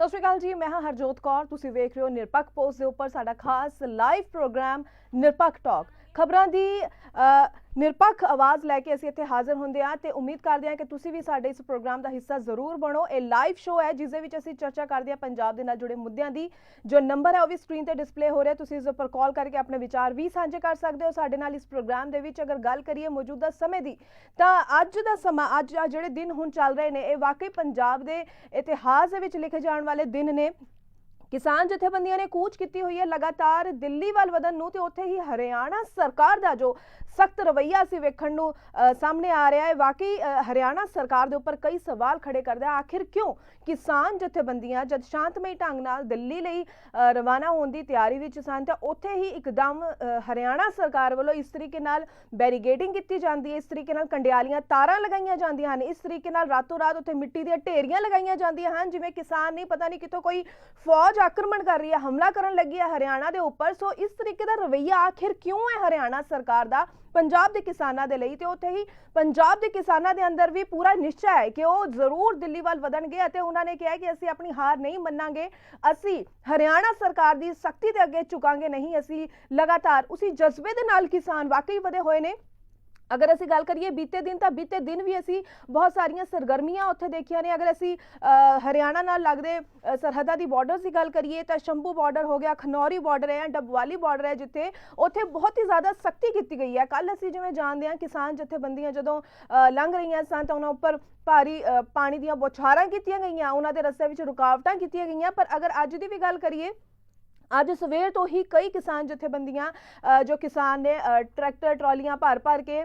ਸਤਿ ਸ਼੍ਰੀ ਅਕਾਲ ਜੀ, ਮੈਂ ਹਾਂ ਹਰਜੋਤ ਕੌਰ। ਤੁਸੀਂ ਵੇਖ ਰਹੇ ਹੋ ਨਿਰਪੱਖ ਪੋਸਟ ਦੇ ਉੱਪਰ ਸਾਡਾ ਖਾਸ ਲਾਈਵ ਪ੍ਰੋਗਰਾਮ ਨਿਰਪੱਖ ਟਾਕ ਖਬਰਾਂ ਦੀ ਨਿਰਪੱਖ ਆਵਾਜ਼ ਲੈ ਕੇ ਅਸੀਂ ਇੱਥੇ ਹਾਜ਼ਰ ਹੁੰਦੇ ਹਾਂ ਤੇ ਉਮੀਦ ਕਰਦੇ ਹਾਂ ਕਿ ਤੁਸੀਂ ਵੀ ਸਾਡੇ ਇਸ ਪ੍ਰੋਗਰਾਮ ਦਾ ਹਿੱਸਾ ਜ਼ਰੂਰ ਬਣੋ। ਇਹ ਲਾਈਵ ਸ਼ੋਅ ਹੈ ਜਿਸ ਦੇ ਵਿੱਚ ਅਸੀਂ ਚਰਚਾ ਕਰਦੇ ਹਾਂ ਪੰਜਾਬ ਦੇ ਨਾਲ ਜੁੜੇ ਮੁੱਦਿਆਂ ਦੀ। ਜੋ ਨੰਬਰ ਹੈ ਉਹ ਵੀ ਸਕਰੀਨ ਤੇ ਡਿਸਪਲੇ ਹੋ ਰਿਹਾ, ਤੁਸੀਂ ਇਸ ਉੱਪਰ ਕਾਲ ਕਰਕੇ ਆਪਣੇ ਵਿਚਾਰ ਵੀ ਸਾਂਝੇ ਕਰ ਸਕਦੇ ਹੋ। ਸਾਡੇ ਨਾਲ ਇਸ ਪ੍ਰੋਗਰਾਮ ਦੇ ਵਿੱਚ ਅਗਰ ਗੱਲ ਕਰੀਏ ਮੌਜੂਦਾ ਸਮੇਂ ਦੀ, ਤਾਂ ਅੱਜ ਦਾ ਸਮਾਂ, ਅੱਜ ਜਿਹੜੇ ਦਿਨ ਹੁਣ ਚੱਲ ਰਹੇ ਨੇ, ਇਹ ਵਾਕਈ ਪੰਜਾਬ ਦੇ ਇਤਿਹਾਸ ਦੇ ਵਿੱਚ ਲਿਖੇ ਜਾਣ ਵਾਲੇ ਦਿਨ ਨੇ। ਕਿਸਾਨ ਜਥੇਬੰਦੀਆਂ ਨੇ ਕੂਚ ਕੀਤੀ ਹੋਈ ਹੈ ਲਗਾਤਾਰ ਦਿੱਲੀ ਵੱਲ ਵਧਣ ਨੂੰ ਤੇ ਉੱਥੇ ਹੀ ਹਰਿਆਣਾ ਸਰਕਾਰ ਦਾ ਜੋ ਸਖਤ ਰਵੱਈਆ ਸੀ ਵੇਖਣ ਨੂੰ ਸਾਹਮਣੇ ਆ ਰਿਹਾ ਹੈ। ਵਾਕਈ ਹਰਿਆਣਾ ਸਰਕਾਰ ਦੇ ਉੱਪਰ ਕਈ ਸਵਾਲ ਖੜੇ ਕਰਦਾ ਆਖਿਰ ਕਿਉਂ ਕਿਸਾਨ ਜਥੇਬੰਦੀਆਂ ਜਦ ਸ਼ਾਂਤਮਈ ਢੰਗ ਨਾਲ ਦਿੱਲੀ ਲਈ ਰਵਾਨਾ ਹੋਣ ਦੀ ਤਿਆਰੀ ਵਿੱਚ ਸਨ ਤਾਂ ਉੱਥੇ ਹੀ ਇੱਕਦਮ ਹਰਿਆਣਾ ਸਰਕਾਰ ਵੱਲੋਂ ਇਸ ਤਰੀਕੇ ਨਾਲ ਬੈਰੀਗੇਡਿੰਗ ਕੀਤੀ ਜਾਂਦੀ ਹੈ। ਇਸ ਤਰੀਕੇ ਨਾਲ ਕੰਡਿਆਲੀਆਂ ਤਾਰਾਂ ਲਗਾਈਆਂ ਜਾਂਦੀਆਂ ਹਨ। ਇਸ ਤਰੀਕੇ ਨਾਲ ਰਾਤੋਂ ਰਾਤ ਉੱਥੇ ਮਿੱਟੀ ਦੀਆਂ ਢੇਰੀਆਂ ਲਗਾਈਆਂ ਜਾਂਦੀਆਂ ਹਨ। ਜਿਵੇਂ ਕਿਸਾਨ ਨਹੀਂ, ਪਤਾ ਨਹੀਂ ਕਿੱਥੋਂ ਕੋਈ ਫੌਜ ਆਕਰਮਣ ਕਰ ਰਹੀ ਹੈ ਹਮਲਾ ਕਰਨ ਲੱਗੀ ਹੈ ਹਰਿਆਣਾ ਦੇ ਉੱਪਰ। ਸੋ ਇਸ ਤਰੀਕੇ ਦਾ ਰਵੱਈਆ ਆਖਿਰ ਕਿਉਂ ਹੈ ਹਰਿਆਣਾ ਸਰਕਾਰ ਦਾ, ਪੰਜਾਬ ਦੇ ਕਿਸਾਨਾਂ ਦੇ ਲਈ? ਤੇ ਉੱਥੇ ਹੀ ਪੰਜਾਬ ਦੇ ਕਿਸਾਨਾਂ ਦੇ ਅੰਦਰ ਵੀ ਪੂਰਾ ਨਿਸ਼ਚੈ ਹੈ ਕਿ ਉਹ ਜ਼ਰੂਰ ਦਿੱਲੀ ਵੱਲ ਵਧਣਗੇ ਅਤੇ ਉਹਨਾਂ ਨੇ ਕਿਹਾ ਕਿ ਅਸੀਂ ਆਪਣੀ ਹਾਰ ਨਹੀਂ ਮੰਨਾਂਗੇ। ਅਸੀਂ ਹਰਿਆਣਾ ਸਰਕਾਰ ਦੀ ਸਖਤੀ ਦੇ ਅੱਗੇ ਝੁਕਾਂਗੇ ਨਹੀਂ। ਅਸੀਂ ਲਗਾਤਾਰ ਉਸੇ ਜਜ਼ਬੇ ਦੇ ਨਾਲ ਕਿਸਾਨ ਵਾਕਈ ਵਧੇ ਹੋਏ ਨੇ। ਅਗਰ ਅਸੀਂ ਗੱਲ ਕਰੀਏ ਬੀਤੇ ਦਿਨ, ਤਾਂ ਬੀਤੇ ਦਿਨ ਵੀ ਅਸੀਂ ਬਹੁਤ ਸਾਰੀਆਂ ਸਰਗਰਮੀਆਂ ਉੱਥੇ ਦੇਖੀਆਂ ਨੇ। ਅਗਰ ਅਸੀਂ ਹਰਿਆਣਾ ਨਾਲ ਲੱਗਦੇ ਸਰਹੱਦਾਂ ਦੀ ਬਾਰਡਰ ਦੀ ਗੱਲ ਕਰੀਏ, ਤਾਂ ਸ਼ੰਭੂ ਬਾਰਡਰ ਹੋ ਗਿਆ, ਖਨੌਰੀ ਬਾਰਡਰ ਹੈ ਡਬਵਾਲੀ ਬਾਰਡਰ ਹੈ, ਜਿੱਥੇ ਉੱਥੇ ਬਹੁਤ ਹੀ ਜ਼ਿਆਦਾ ਸਖਤੀ ਕੀਤੀ ਗਈ ਹੈ। ਕੱਲ ਅਸੀਂ ਜਿਵੇਂ ਜਾਣਦੇ ਹਾਂ, ਕਿਸਾਨ ਜਥੇਬੰਦੀਆਂ ਜਦੋਂ ਲੰਘ ਰਹੀਆਂ ਸਨ, ਤਾਂ ਉਹਨਾਂ ਉੱਪਰ ਭਾਰੀ ਪਾਣੀ ਦੀਆਂ ਬੌਛਾਰਾਂ ਕੀਤੀਆਂ ਗਈਆਂ। ਉਹਨਾਂ ਦੇ ਰਸਤੇ ਵਿੱਚ ਰੁਕਾਵਟਾਂ ਕੀਤੀਆਂ ਗਈਆਂ। ਪਰ ਅਗਰ ਅੱਜ ਦੀ ਵੀ ਗੱਲ ਕਰੀਏ ਅੱਜ ਸਵੇਰ ਤੋਂ ਹੀ ਕਈ ਕਿਸਾਨ ਜਥੇਬੰਦੀਆਂ ਜੋ ਕਿਸਾਨ ਨੇ ਟਰੈਕਟਰ ਟਰਾਲੀਆਂ ਭਰ ਭਰ ਕੇ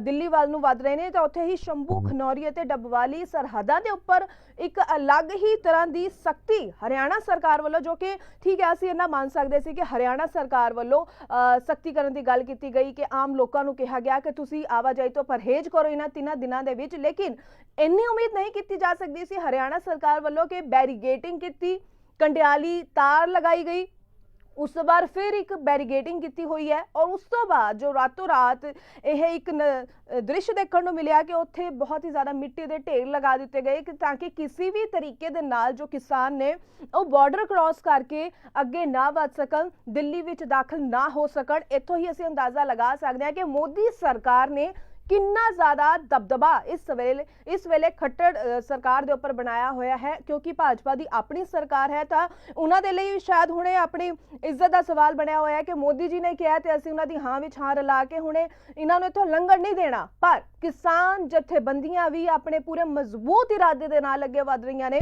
ਦਿੱਲੀ ਵੱਲ ਨੂੰ ਵੱਧ ਰਹੇ ਨੇ, ਤਾਂ ਉੱਥੇ ਹੀ ਸ਼ੰਭੂ, ਖਨੌਰੀ ਅਤੇ ਡਬਵਾਲੀ ਸਰਹੱਦਾਂ ਦੇ ਉੱਪਰ ਇੱਕ ਅਲੱਗ ਹੀ ਤਰ੍ਹਾਂ ਦੀ ਸਖਤੀ ਹਰਿਆਣਾ ਸਰਕਾਰ ਵੱਲੋਂ, ਜੋ ਕਿ ਠੀਕ ਹੈ, ਅਸੀਂ ਇਹਨਾਂ ਮੰਨ ਸਕਦੇ ਸੀ ਕਿ ਹਰਿਆਣਾ ਸਰਕਾਰ ਵੱਲੋਂ ਸਖਤੀ ਕਰਨ ਦੀ ਗੱਲ ਕੀਤੀ ਗਈ ਕਿ ਆਮ ਲੋਕਾਂ ਨੂੰ ਕਿਹਾ ਗਿਆ ਕਿ ਤੁਸੀਂ ਆਵਾਜਾਈ ਤੋਂ ਪਰਹੇਜ਼ ਕਰੋ ਇਹਨਾਂ ਤਿੰਨਾਂ ਦਿਨਾਂ ਦੇ ਵਿੱਚ, ਲੇਕਿਨ ਇੰਨੀ ਉਮੀਦ ਨਹੀਂ ਕੀਤੀ ਜਾ ਸਕਦੀ ਸੀ ਹਰਿਆਣਾ ਸਰਕਾਰ ਵੱਲੋਂ ਕਿ ਬੈਰੀਗੇਟਿੰਗ ਕੀਤੀ, ਕੰਡਿਆਲੀ ਤਾਰ ਲਗਾਈ ਗਈ ਉਸ ਤੋਂ ਬਾਅਦ ਫਿਰ ਇੱਕ ਬੈਰੀਗੇਟਿੰਗ ਕੀਤੀ ਹੋਈ ਹੈ ਔਰ ਉਸ ਤੋਂ ਬਾਅਦ ਜੋ ਰਾਤੋਂ ਰਾਤ ਇਹ ਇੱਕ ਨ- ਦ੍ਰਿਸ਼ ਦੇਖਣ ਨੂੰ ਮਿਲਿਆ ਕਿ ਉੱਥੇ ਬਹੁਤ ਹੀ ਜ਼ਿਆਦਾ ਮਿੱਟੀ ਦੇ ਢੇਰ ਲਗਾ ਦਿੱਤੇ ਗਏ ਕਿ ਤਾਂ ਕਿ ਕਿਸੇ ਵੀ ਤਰੀਕੇ ਦੇ ਨਾਲ ਜੋ ਕਿਸਾਨ ਨੇ ਉਹ ਬਾਰਡਰ ਕ੍ਰਾਸ ਕਰਕੇ ਅੱਗੇ ਨਾ ਵਧ ਸਕਣ, ਦਿੱਲੀ ਵਿੱਚ ਦਾਖਲ ਨਾ ਹੋ ਸਕਣ, ਇੱਥੋਂ ਹੀ ਅਸੀਂ ਅੰਦਾਜ਼ਾ ਲਗਾ ਸਕਦੇ ਹਾਂ ਕਿ ਮੋਦੀ ਸਰਕਾਰ ਨੇ ਕਿੰਨਾ ਜ਼ਿਆਦਾ ਦਬਦਬਾ ਇਸ ਵੇਲੇ ਇਸ ਵੇਲੇ ਖੱਟੜ ਸਰਕਾਰ ਦੇ ਉੱਪਰ ਬਣਾਇਆ ਹੋਇਆ ਹੈ, ਕਿਉਂਕਿ ਭਾਜਪਾ ਦੀ ਆਪਣੀ ਸਰਕਾਰ ਹੈ ਤਾਂ ਉਹਨਾਂ ਦੇ ਲਈ ਸ਼ਾਇਦ ਹੁਣੇ ਆਪਣੀ ਇੱਜ਼ਤ ਦਾ ਸਵਾਲ ਬਣਿਆ ਹੋਇਆ ਹੈ ਕਿ ਮੋਦੀ ਜੀ ਨੇ ਕਿਹਾ ਤੇ ਅਸੀਂ ਉਹਨਾਂ ਦੀ ਹਾਂ ਵਿੱਚ ਹਾਂ ਰਲਾ ਕੇ ਹੁਣੇ ਇਹਨਾਂ ਨੂੰ ਇੱਥੋਂ ਲੰਘਣ ਨਹੀਂ ਦੇਣਾ। ਪਰ ਕਿਸਾਨ ਜਥੇਬੰਦੀਆਂ ਵੀ ਆਪਣੇ ਪੂਰੇ ਮਜ਼ਬੂਤ ਇਰਾਦੇ ਦੇ ਨਾਲ ਅੱਗੇ ਵਧ ਰਹੀਆਂ ਨੇ।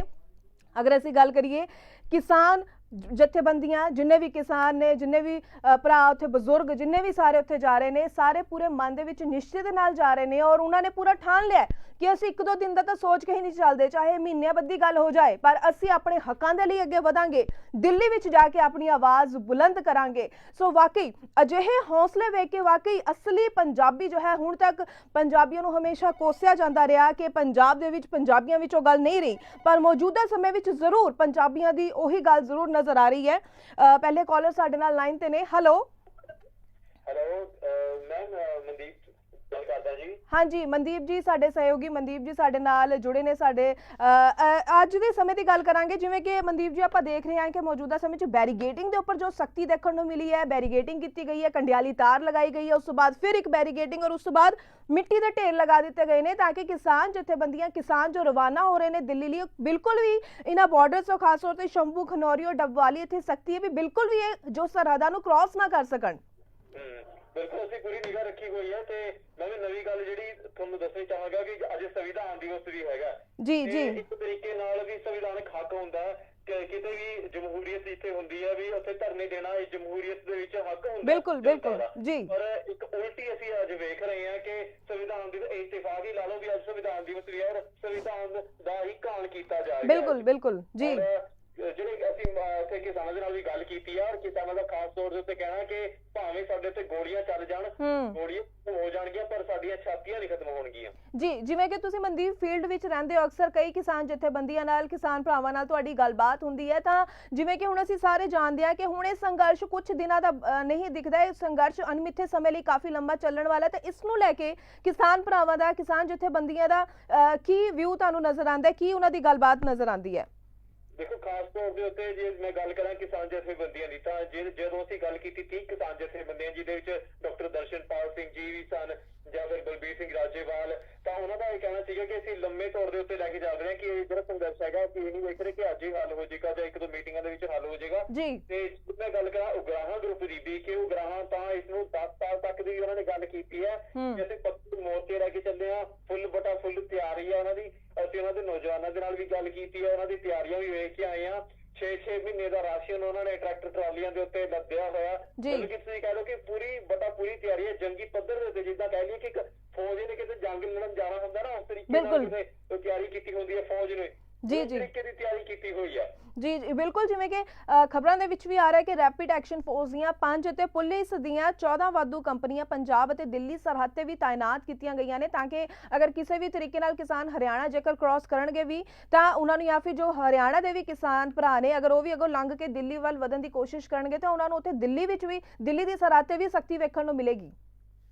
ਅਗਰ ਅਸੀਂ ਗੱਲ ਕਰੀਏ ਕਿਸਾਨ ਜਥੇਬੰਦੀਆਂ, ਜਿੰਨੇ ਵੀ ਕਿਸਾਨ ਨੇ, ਜਿੰਨੇ ਵੀ ਭਰਾ ਉੱਥੇ ਬਜ਼ੁਰਗ, ਜਿੰਨੇ ਵੀ ਸਾਰੇ ਉੱਥੇ ਜਾ ਰਹੇ ਨੇ, ਸਾਰੇ ਪੂਰੇ ਮਨ ਦੇ ਵਿੱਚ ਨਿਸ਼ਚੇ ਦੇ ਨਾਲ ਜਾ ਰਹੇ ਨੇ ਔਰ ਉਹਨਾਂ ਨੇ ਪੂਰਾ ਠਾਣ ਲਿਆ ਕਿ ਅਸੀਂ ਇੱਕ ਦੋ ਦਿਨ ਦਾ ਤਾਂ ਸੋਚ ਕੇ ਹੀ ਨਹੀਂ ਚੱਲਦੇ, ਚਾਹੇ ਮਹੀਨਿਆਂ ਬੱਦੀ ਗੱਲ ਹੋ ਜਾਏ, ਪਰ ਅਸੀਂ ਆਪਣੇ ਹੱਕਾਂ ਦੇ ਲਈ ਅੱਗੇ ਵਧਾਂਗੇ, ਦਿੱਲੀ ਵਿੱਚ ਜਾ ਕੇ ਆਪਣੀ ਆਵਾਜ਼ ਬੁਲੰਦ ਕਰਾਂਗੇ। ਸੋ ਵਾਕਈ, ਅਜਿਹੇ ਹੌਸਲੇ ਵੇਖ ਕੇ ਵਾਕਈ ਅਸਲੀ ਪੰਜਾਬੀ ਜੋ ਹੈ, ਹੁਣ ਤੱਕ ਪੰਜਾਬੀਆਂ ਨੂੰ ਹਮੇਸ਼ਾ ਕੋਸਿਆ ਜਾਂਦਾ ਰਿਹਾ ਕਿ ਪੰਜਾਬ ਦੇ ਵਿੱਚ ਪੰਜਾਬੀਆਂ ਵਿੱਚ ਉਹ ਗੱਲ ਨਹੀਂ ਰਹੀ, ਪਰ ਮੌਜੂਦਾ ਸਮੇਂ ਵਿੱਚ ਜ਼ਰੂਰ ਪੰਜਾਬੀਆਂ ਦੀ ਉਹੀ ਗੱਲ ਜ਼ਰੂਰ ਨਜ਼ਰ ਆ ਰਹੀ ਹੈ। ਪਹਿਲੇ ਕਾਲਰ ਸਾਡੇ ਨਾਲ ਲਾਈਨ ਤੇ ਨੇ। ਹੈਲੋ ਹੈਲੋ ਮੈਮ ਮਨਦੀਪ ਗੱਲ ਕਰਦਾ ਜੀ। ਹਾਂਜੀ ਮਨਦੀਪ ਜੀ ਸਾਡੇ ਸਹਿਯੋਗੀ ਮਨਦੀਪ ਜੀ ਸਾਡੇ ਨਾਲ ਜੁੜੇ ਨੇ ਸਾਡੇ ਅੱਜ ਦੇ ਸਮੇਂ ਦੀ ਗੱਲ ਕਰਾਂਗੇ ਜਿਵੇਂ ਕਿ ਮਨਦੀਪ ਜੀ ਆਪਾਂ ਦੇਖ ਰਹੇ ਹਾਂ ਕਿ ਮੌਜੂਦਾ ਸਮੇਂ 'ਚ ਬੈਰੀਗੇਟਿੰਗ ਦੇ ਉੱਪਰ ਜੋ ਸਖਤੀ ਦੇਖਣ ਨੂੰ ਮਿਲੀ ਹੈ ਬੈਰੀਗੇਟਿੰਗ ਕੀਤੀ ਗਈ ਹੈ ਕੰਡਿਆਲੀ ਤਾਰ ਲਗਾਈ ਗਈ ਹੈ ਉਸ ਤੋਂ ਬਾਅਦ ਫਿਰ ਇੱਕ ਬੈਰੀਗੇਟਿੰਗ ਔਰ ਉਸ ਤੋਂ ਬਾਅਦ ਮਿੱਟੀ ਦੇ ਢੇਰ ਲਗਾ ਦਿੱਤੇ ਗਏ ਨੇ ਤਾਂ ਕਿ ਕਿਸਾਨ ਜਥੇਬੰਦੀਆਂ ਕਿਸਾਨ ਜੋ ਰਵਾਨਾ ਹੋ ਰਹੇ ਨੇ ਦਿੱਲੀ ਲਈ ਬਿਲਕੁਲ ਵੀ ਇਹਨਾਂ ਬਾਰਡਰਸ ਤੋਂ ਖਾਸ ਤੌਰ ਤੇ ਸ਼ੰਭੂ ਖਨੌਰੀ ਔਰ ਡਬਵਾਲੀ ਇੱਥੇ ਸਖਤੀ ਹੈ ਵੀ ਬਿਲਕੁਲ ਵੀ ਇਹ ਜੋ ਸਰਹੱਦਾਂ ਨੂੰ ਕ੍ਰਾਸ ਨਾ ਕਰ ਸਕਣ। ਬਿਲਕੁਲ ਅਸੀਂ ਪੂਰੀ ਨਿਗਾਹ ਰੱਖੀ ਹੋਈ ਹੈ ਤੇ ਮੈਂ ਵੀ ਨਵੀਂ ਗੱਲ ਜਿਹੜੀ ਤੁਹਾਨੂੰ ਦੱਸਣੀ ਚਾਹਾਂਗਾ ਕਿ ਅੱਜ ਸੰਵਿਧਾਨ ਦਿਵਸ ਵੀ ਹੈਗਾ। ਜੀ ਜੀ। ਇੱਕ ਤਰੀਕੇ ਨਾਲ ਵੀ ਸੰਵਿਧਾਨਕ ਹੱਕ ਹੁੰਦਾ ਕਿ ਕਿਤੇ ਵੀ ਜਮਹੂਰੀਅਤ ਇੱਥੇ ਹੁੰਦੀ ਹੈ ਵੀ ਉੱਥੇ ਧਰਨੇ ਦੇਣਾ ਇਸ ਜਮਹੂਰੀਅਤ ਦੇ ਵਿੱਚ ਹੱਕ ਹੁੰਦਾ ਬਿਲਕੁਲ, ਬਿਲਕੁਲ। ਜੀ। ਪਰ ਇੱਕ ਉਲਟੀ ਅਸੀਂ ਅੱਜ ਵੇਖ ਰਹੇ ਹਾਂ ਕਿ ਸੰਵਿਧਾਨ ਦੀ ਇਤਿਫਾਕ ਹੀ ਲਾ ਲਓ ਵੀ ਅੱਜ ਸੰਵਿਧਾਨ ਦਿਵਸ ਵੀ ਹੈ ਔਰ ਸੰਵਿਧਾਨ ਦਾ ਹੀ ਕਾਣ ਕੀਤਾ ਜਾ ਰਿਹਾ ਹੈ। ਬਿਲਕੁਲ ਬਿਲਕੁਲ। ਜੀ। ਜਿਹੜੇ ਅਸੀਂ ਇੱਥੇ ਕਿਸਾਨਾਂ ਦੇ ਨਾਲ ਵੀ ਗੱਲ ਕੀਤੀ ਆ ਔਰ ਕਿਸਾਨਾਂ ਦਾ ਖਾਸ ਤੌਰ ਦੇ ਉੱਤੇ ਕਹਿਣਾ ਕਿ ਭਾਵੇਂ ਸਾਡੇ ਤੇ ਗੋਲੀਆਂ ਚੱਲ ਜਾਣ ਗੋਲੀਆਂ ਹੋ ਜਾਣਗੀਆਂ ਪਰ ਸਾਡੀਆਂ ਛਾਤੀਆਂ ਨਹੀਂ ਖਤਮ ਹੋਣਗੀਆਂ। ਜੀ ਜਿਵੇਂ ਕਿ ਤੁਸੀਂ ਮਨਦੀਪ ਫੀਲਡ ਵਿੱਚ ਰਹਿੰਦੇ ਹੋ ਅਕਸਰ ਕਈ ਕਿਸਾਨ ਜਥੇਬੰਦੀਆਂ ਨਾਲ ਕਿਸਾਨ ਭਰਾਵਾਂ ਨਾਲ ਤੁਹਾਡੀ ਗੱਲਬਾਤ ਹੁੰਦੀ ਹੈ। ਤਾਂ ਜਿਵੇਂ ਕਿ ਹੁਣ ਅਸੀਂ ਸਾਰੇ ਜਾਣਦੇ ਹਾਂ ਕਿ ਹੁਣ ਇਹ ਸੰਘਰਸ਼ ਕੁਝ ਦਿਨਾਂ ਦਾ ਨਹੀਂ ਦਿਖਦਾ। ਇਹ ਸੰਘਰਸ਼ ਅਨਮਿੱਥੇ ਸਮੇਂ ਲਈ ਕਾਫੀ ਲੰਬਾ ਚੱਲਣ ਵਾਲਾ ਤੇ ਇਸ ਨੂੰ ਲੈ ਕੇ ਕਿਸਾਨ ਭਰਾਵਾਂ ਦਾ ਕਿਸਾਨ ਜਥੇਬੰਦੀਆਂ ਦਾ ਕੀ ਵਿਊ ਤੁਹਾਨੂੰ ਨਜ਼ਰ ਆਉਂਦਾ ਹੈ? ਕੀ ਉਹਨਾਂ ਦੀ ਗੱਲਬਾਤ ਨਜ਼ਰ ਆਉਂਦੀ ਹੈ? ਦੇਖੋ ਖਾਸ ਤੌਰ ਦੇ ਉੱਤੇ ਜੇ ਮੈਂ ਗੱਲ ਕਰਾਂ ਕਿਸਾਨ ਜਥੇਬੰਦੀਆਂ ਦੀ ਤਾਂ ਜੇ ਜਦੋਂ ਅਸੀਂ ਗੱਲ ਕੀਤੀ 30 ਕਿਸਾਨ ਜਥੇਬੰਦੀਆਂ ਜਿਹਦੇ ਵਿੱਚ ਡਾਕਟਰ ਦਰਸ਼ਨਪਾਲ ਸਿੰਘ ਜੀ ਵੀ ਸਨ ਜਾਂ ਫਿਰ ਬਲਬੀਰ ਸਿੰਘ ਰਾਜੇਵਾਲ ਤਾਂ ਉਹਨਾਂ ਦਾ ਇਹ ਕਹਿਣਾ ਸੀਗਾ ਕਿ ਅਸੀਂ ਲੰਮੇ ਤੌਰ ਦੇ ਉੱਤੇ ਲੈ ਕੇ ਚੱਲ ਰਹੇ ਹਾਂ ਕਿ ਇਹ ਜਿਹੜਾ ਸੰਘਰਸ਼ ਹੈਗਾ ਕਿ ਇਹ ਨਹੀਂ ਵੇਖ ਰਹੇ ਕਿ ਅੱਜ ਹੀ ਹੱਲ ਹੋ ਜਾਏਗਾ ਜਾਂ ਇੱਕ ਦੋ ਮੀਟਿੰਗਾਂ ਦੇ ਵਿੱਚ ਹੱਲ ਹੋ ਜਾਏਗਾ। ਤੇ ਮੈਂ ਗੱਲ ਕਰਾਂ ਉਗਰਾਹਾਂ ਗਰੁੱਪ ਦੀ ਵੀ ਕਿ ਉਗਰਾਹਾਂ ਤਾਂ ਇਸ ਨੂੰ 10 ਸਾਲ ਤੱਕ ਦੀ ਉਹਨਾਂ ਨੇ ਗੱਲ ਕੀਤੀ ਹੈ। ਹੂੰ। ਅਸੀਂ ਪੱਕੇ ਮੋਰਚੇ ਲੈ ਕੇ ਚੱਲੇ ਆ ਫੁੱਲ ਬਟਾ ਫੁੱਲ ਤਿਆਰੀ ਆ ਉਹਨਾਂ ਦੀ। ਅਸੀਂ ਉਹਨਾਂ ਦੇ ਨੌਜਵਾਨਾਂ ਦੇ ਨਾਲ ਵੀ ਗੱਲ ਕੀਤੀ ਹੈ ਉਹਨਾਂ ਦੀ ਤਿਆਰੀਆਂ ਵੀ ਵੇਖ ਕੇ ਆਏ ਆ। 6-6 ਮਹੀਨੇ ਦਾ ਰਾਸ਼ਨ ਉਹਨਾਂ ਨੇ ਟਰੈਕਟਰ ਟਰਾਲੀਆਂ ਦੇ ਉੱਤੇ ਲੱਦਿਆ ਹੋਇਆ। ਜੀ। ਬਲਕਿ ਤੁਸੀਂ ਕਹਿ ਲਓ ਕਿ ਪੂਰੀ ਬਟਾ ਪੂਰੀ ਤਿਆਰੀ ਹੈ ਜੰਗੀ ਪੱਧਰ ਦੇ ਉੱਤੇ ਜਿੱਦਾਂ ਕਹਿ ਲਈਏ ਕਿ ਇੱਕ ਫੌਜ ਨੇ ਕਿਤੇ ਜੰਗ ਲੜਨ ਜਾਣਾ ਹੁੰਦਾ ਨਾ ਉਸ ਤਰੀਕੇ ਨਾਲ ਤਿਆਰੀ ਕੀਤੀ ਹੁੰਦੀ ਹੈ ਫੌਜ ਨੇ। ਜੀ, ਜੀ। ਤਰੀਕੇ ਦੀ ਤਿਆਰੀ ਕੀਤੀ ਹੋਈ ਹੈ ਜੀ ਜੀ, ਬਿਲਕੁਲ ਜਿਵੇਂ ਕਿ ਖਬਰਾਂ ਦੇ ਵਿੱਚ ਵੀ ਆ ਰਿਹਾ ਕਿ ਰੈਪਿਡ ਐਕਸ਼ਨ ਫੋਰਸ ਦੀਆਂ 5 ਅਤੇ ਪੁਲਿਸ ਦੀਆਂ 14 ਵਾਧੂ ਕੰਪਨੀਆਂ ਪੰਜਾਬ ਅਤੇ ਦਿੱਲੀ ਸਰਹੱਦ ਤੇ ਵੀ ਤਾਇਨਾਤ ਕੀਤੀਆਂ ਗਈਆਂ ਨੇ ਤਾਂ ਕਿ ਅਗਰ ਕਿਸੇ ਵੀ ਤਰੀਕੇ ਨਾਲ ਕਿਸਾਨ ਹਰਿਆਣਾ ਜੇਕਰ ਕ੍ਰਾਸ ਕਰਨਗੇ ਵੀ ਤਾਂ ਉਹਨਾਂ ਨੂੰ ਜਾਂ ਫਿਰ ਜੋ ਹਰਿਆਣਾ ਦੇ ਵੀ ਕਿਸਾਨ ਭਰਾ ਨੇ ਅਗਰ ਉਹ ਵੀ ਅਗਰ ਲੰਘ ਕੇ ਦਿੱਲੀ ਵੱਲ ਵਧਣ ਦੀ ਕੋਸ਼ਿਸ਼ ਕਰਨਗੇ ਤਾਂ ਉਹਨਾਂ ਨੂੰ ਉੱਥੇ ਦਿੱਲੀ ਵਿੱਚ ਵੀ ਦਿੱਲੀ ਦੀ ਸਰਹੱਦ ਤੇ ਵੀ ਸਖਤੀ ਵੇਖਣ ਨੂੰ ਮਿਲੇਗੀ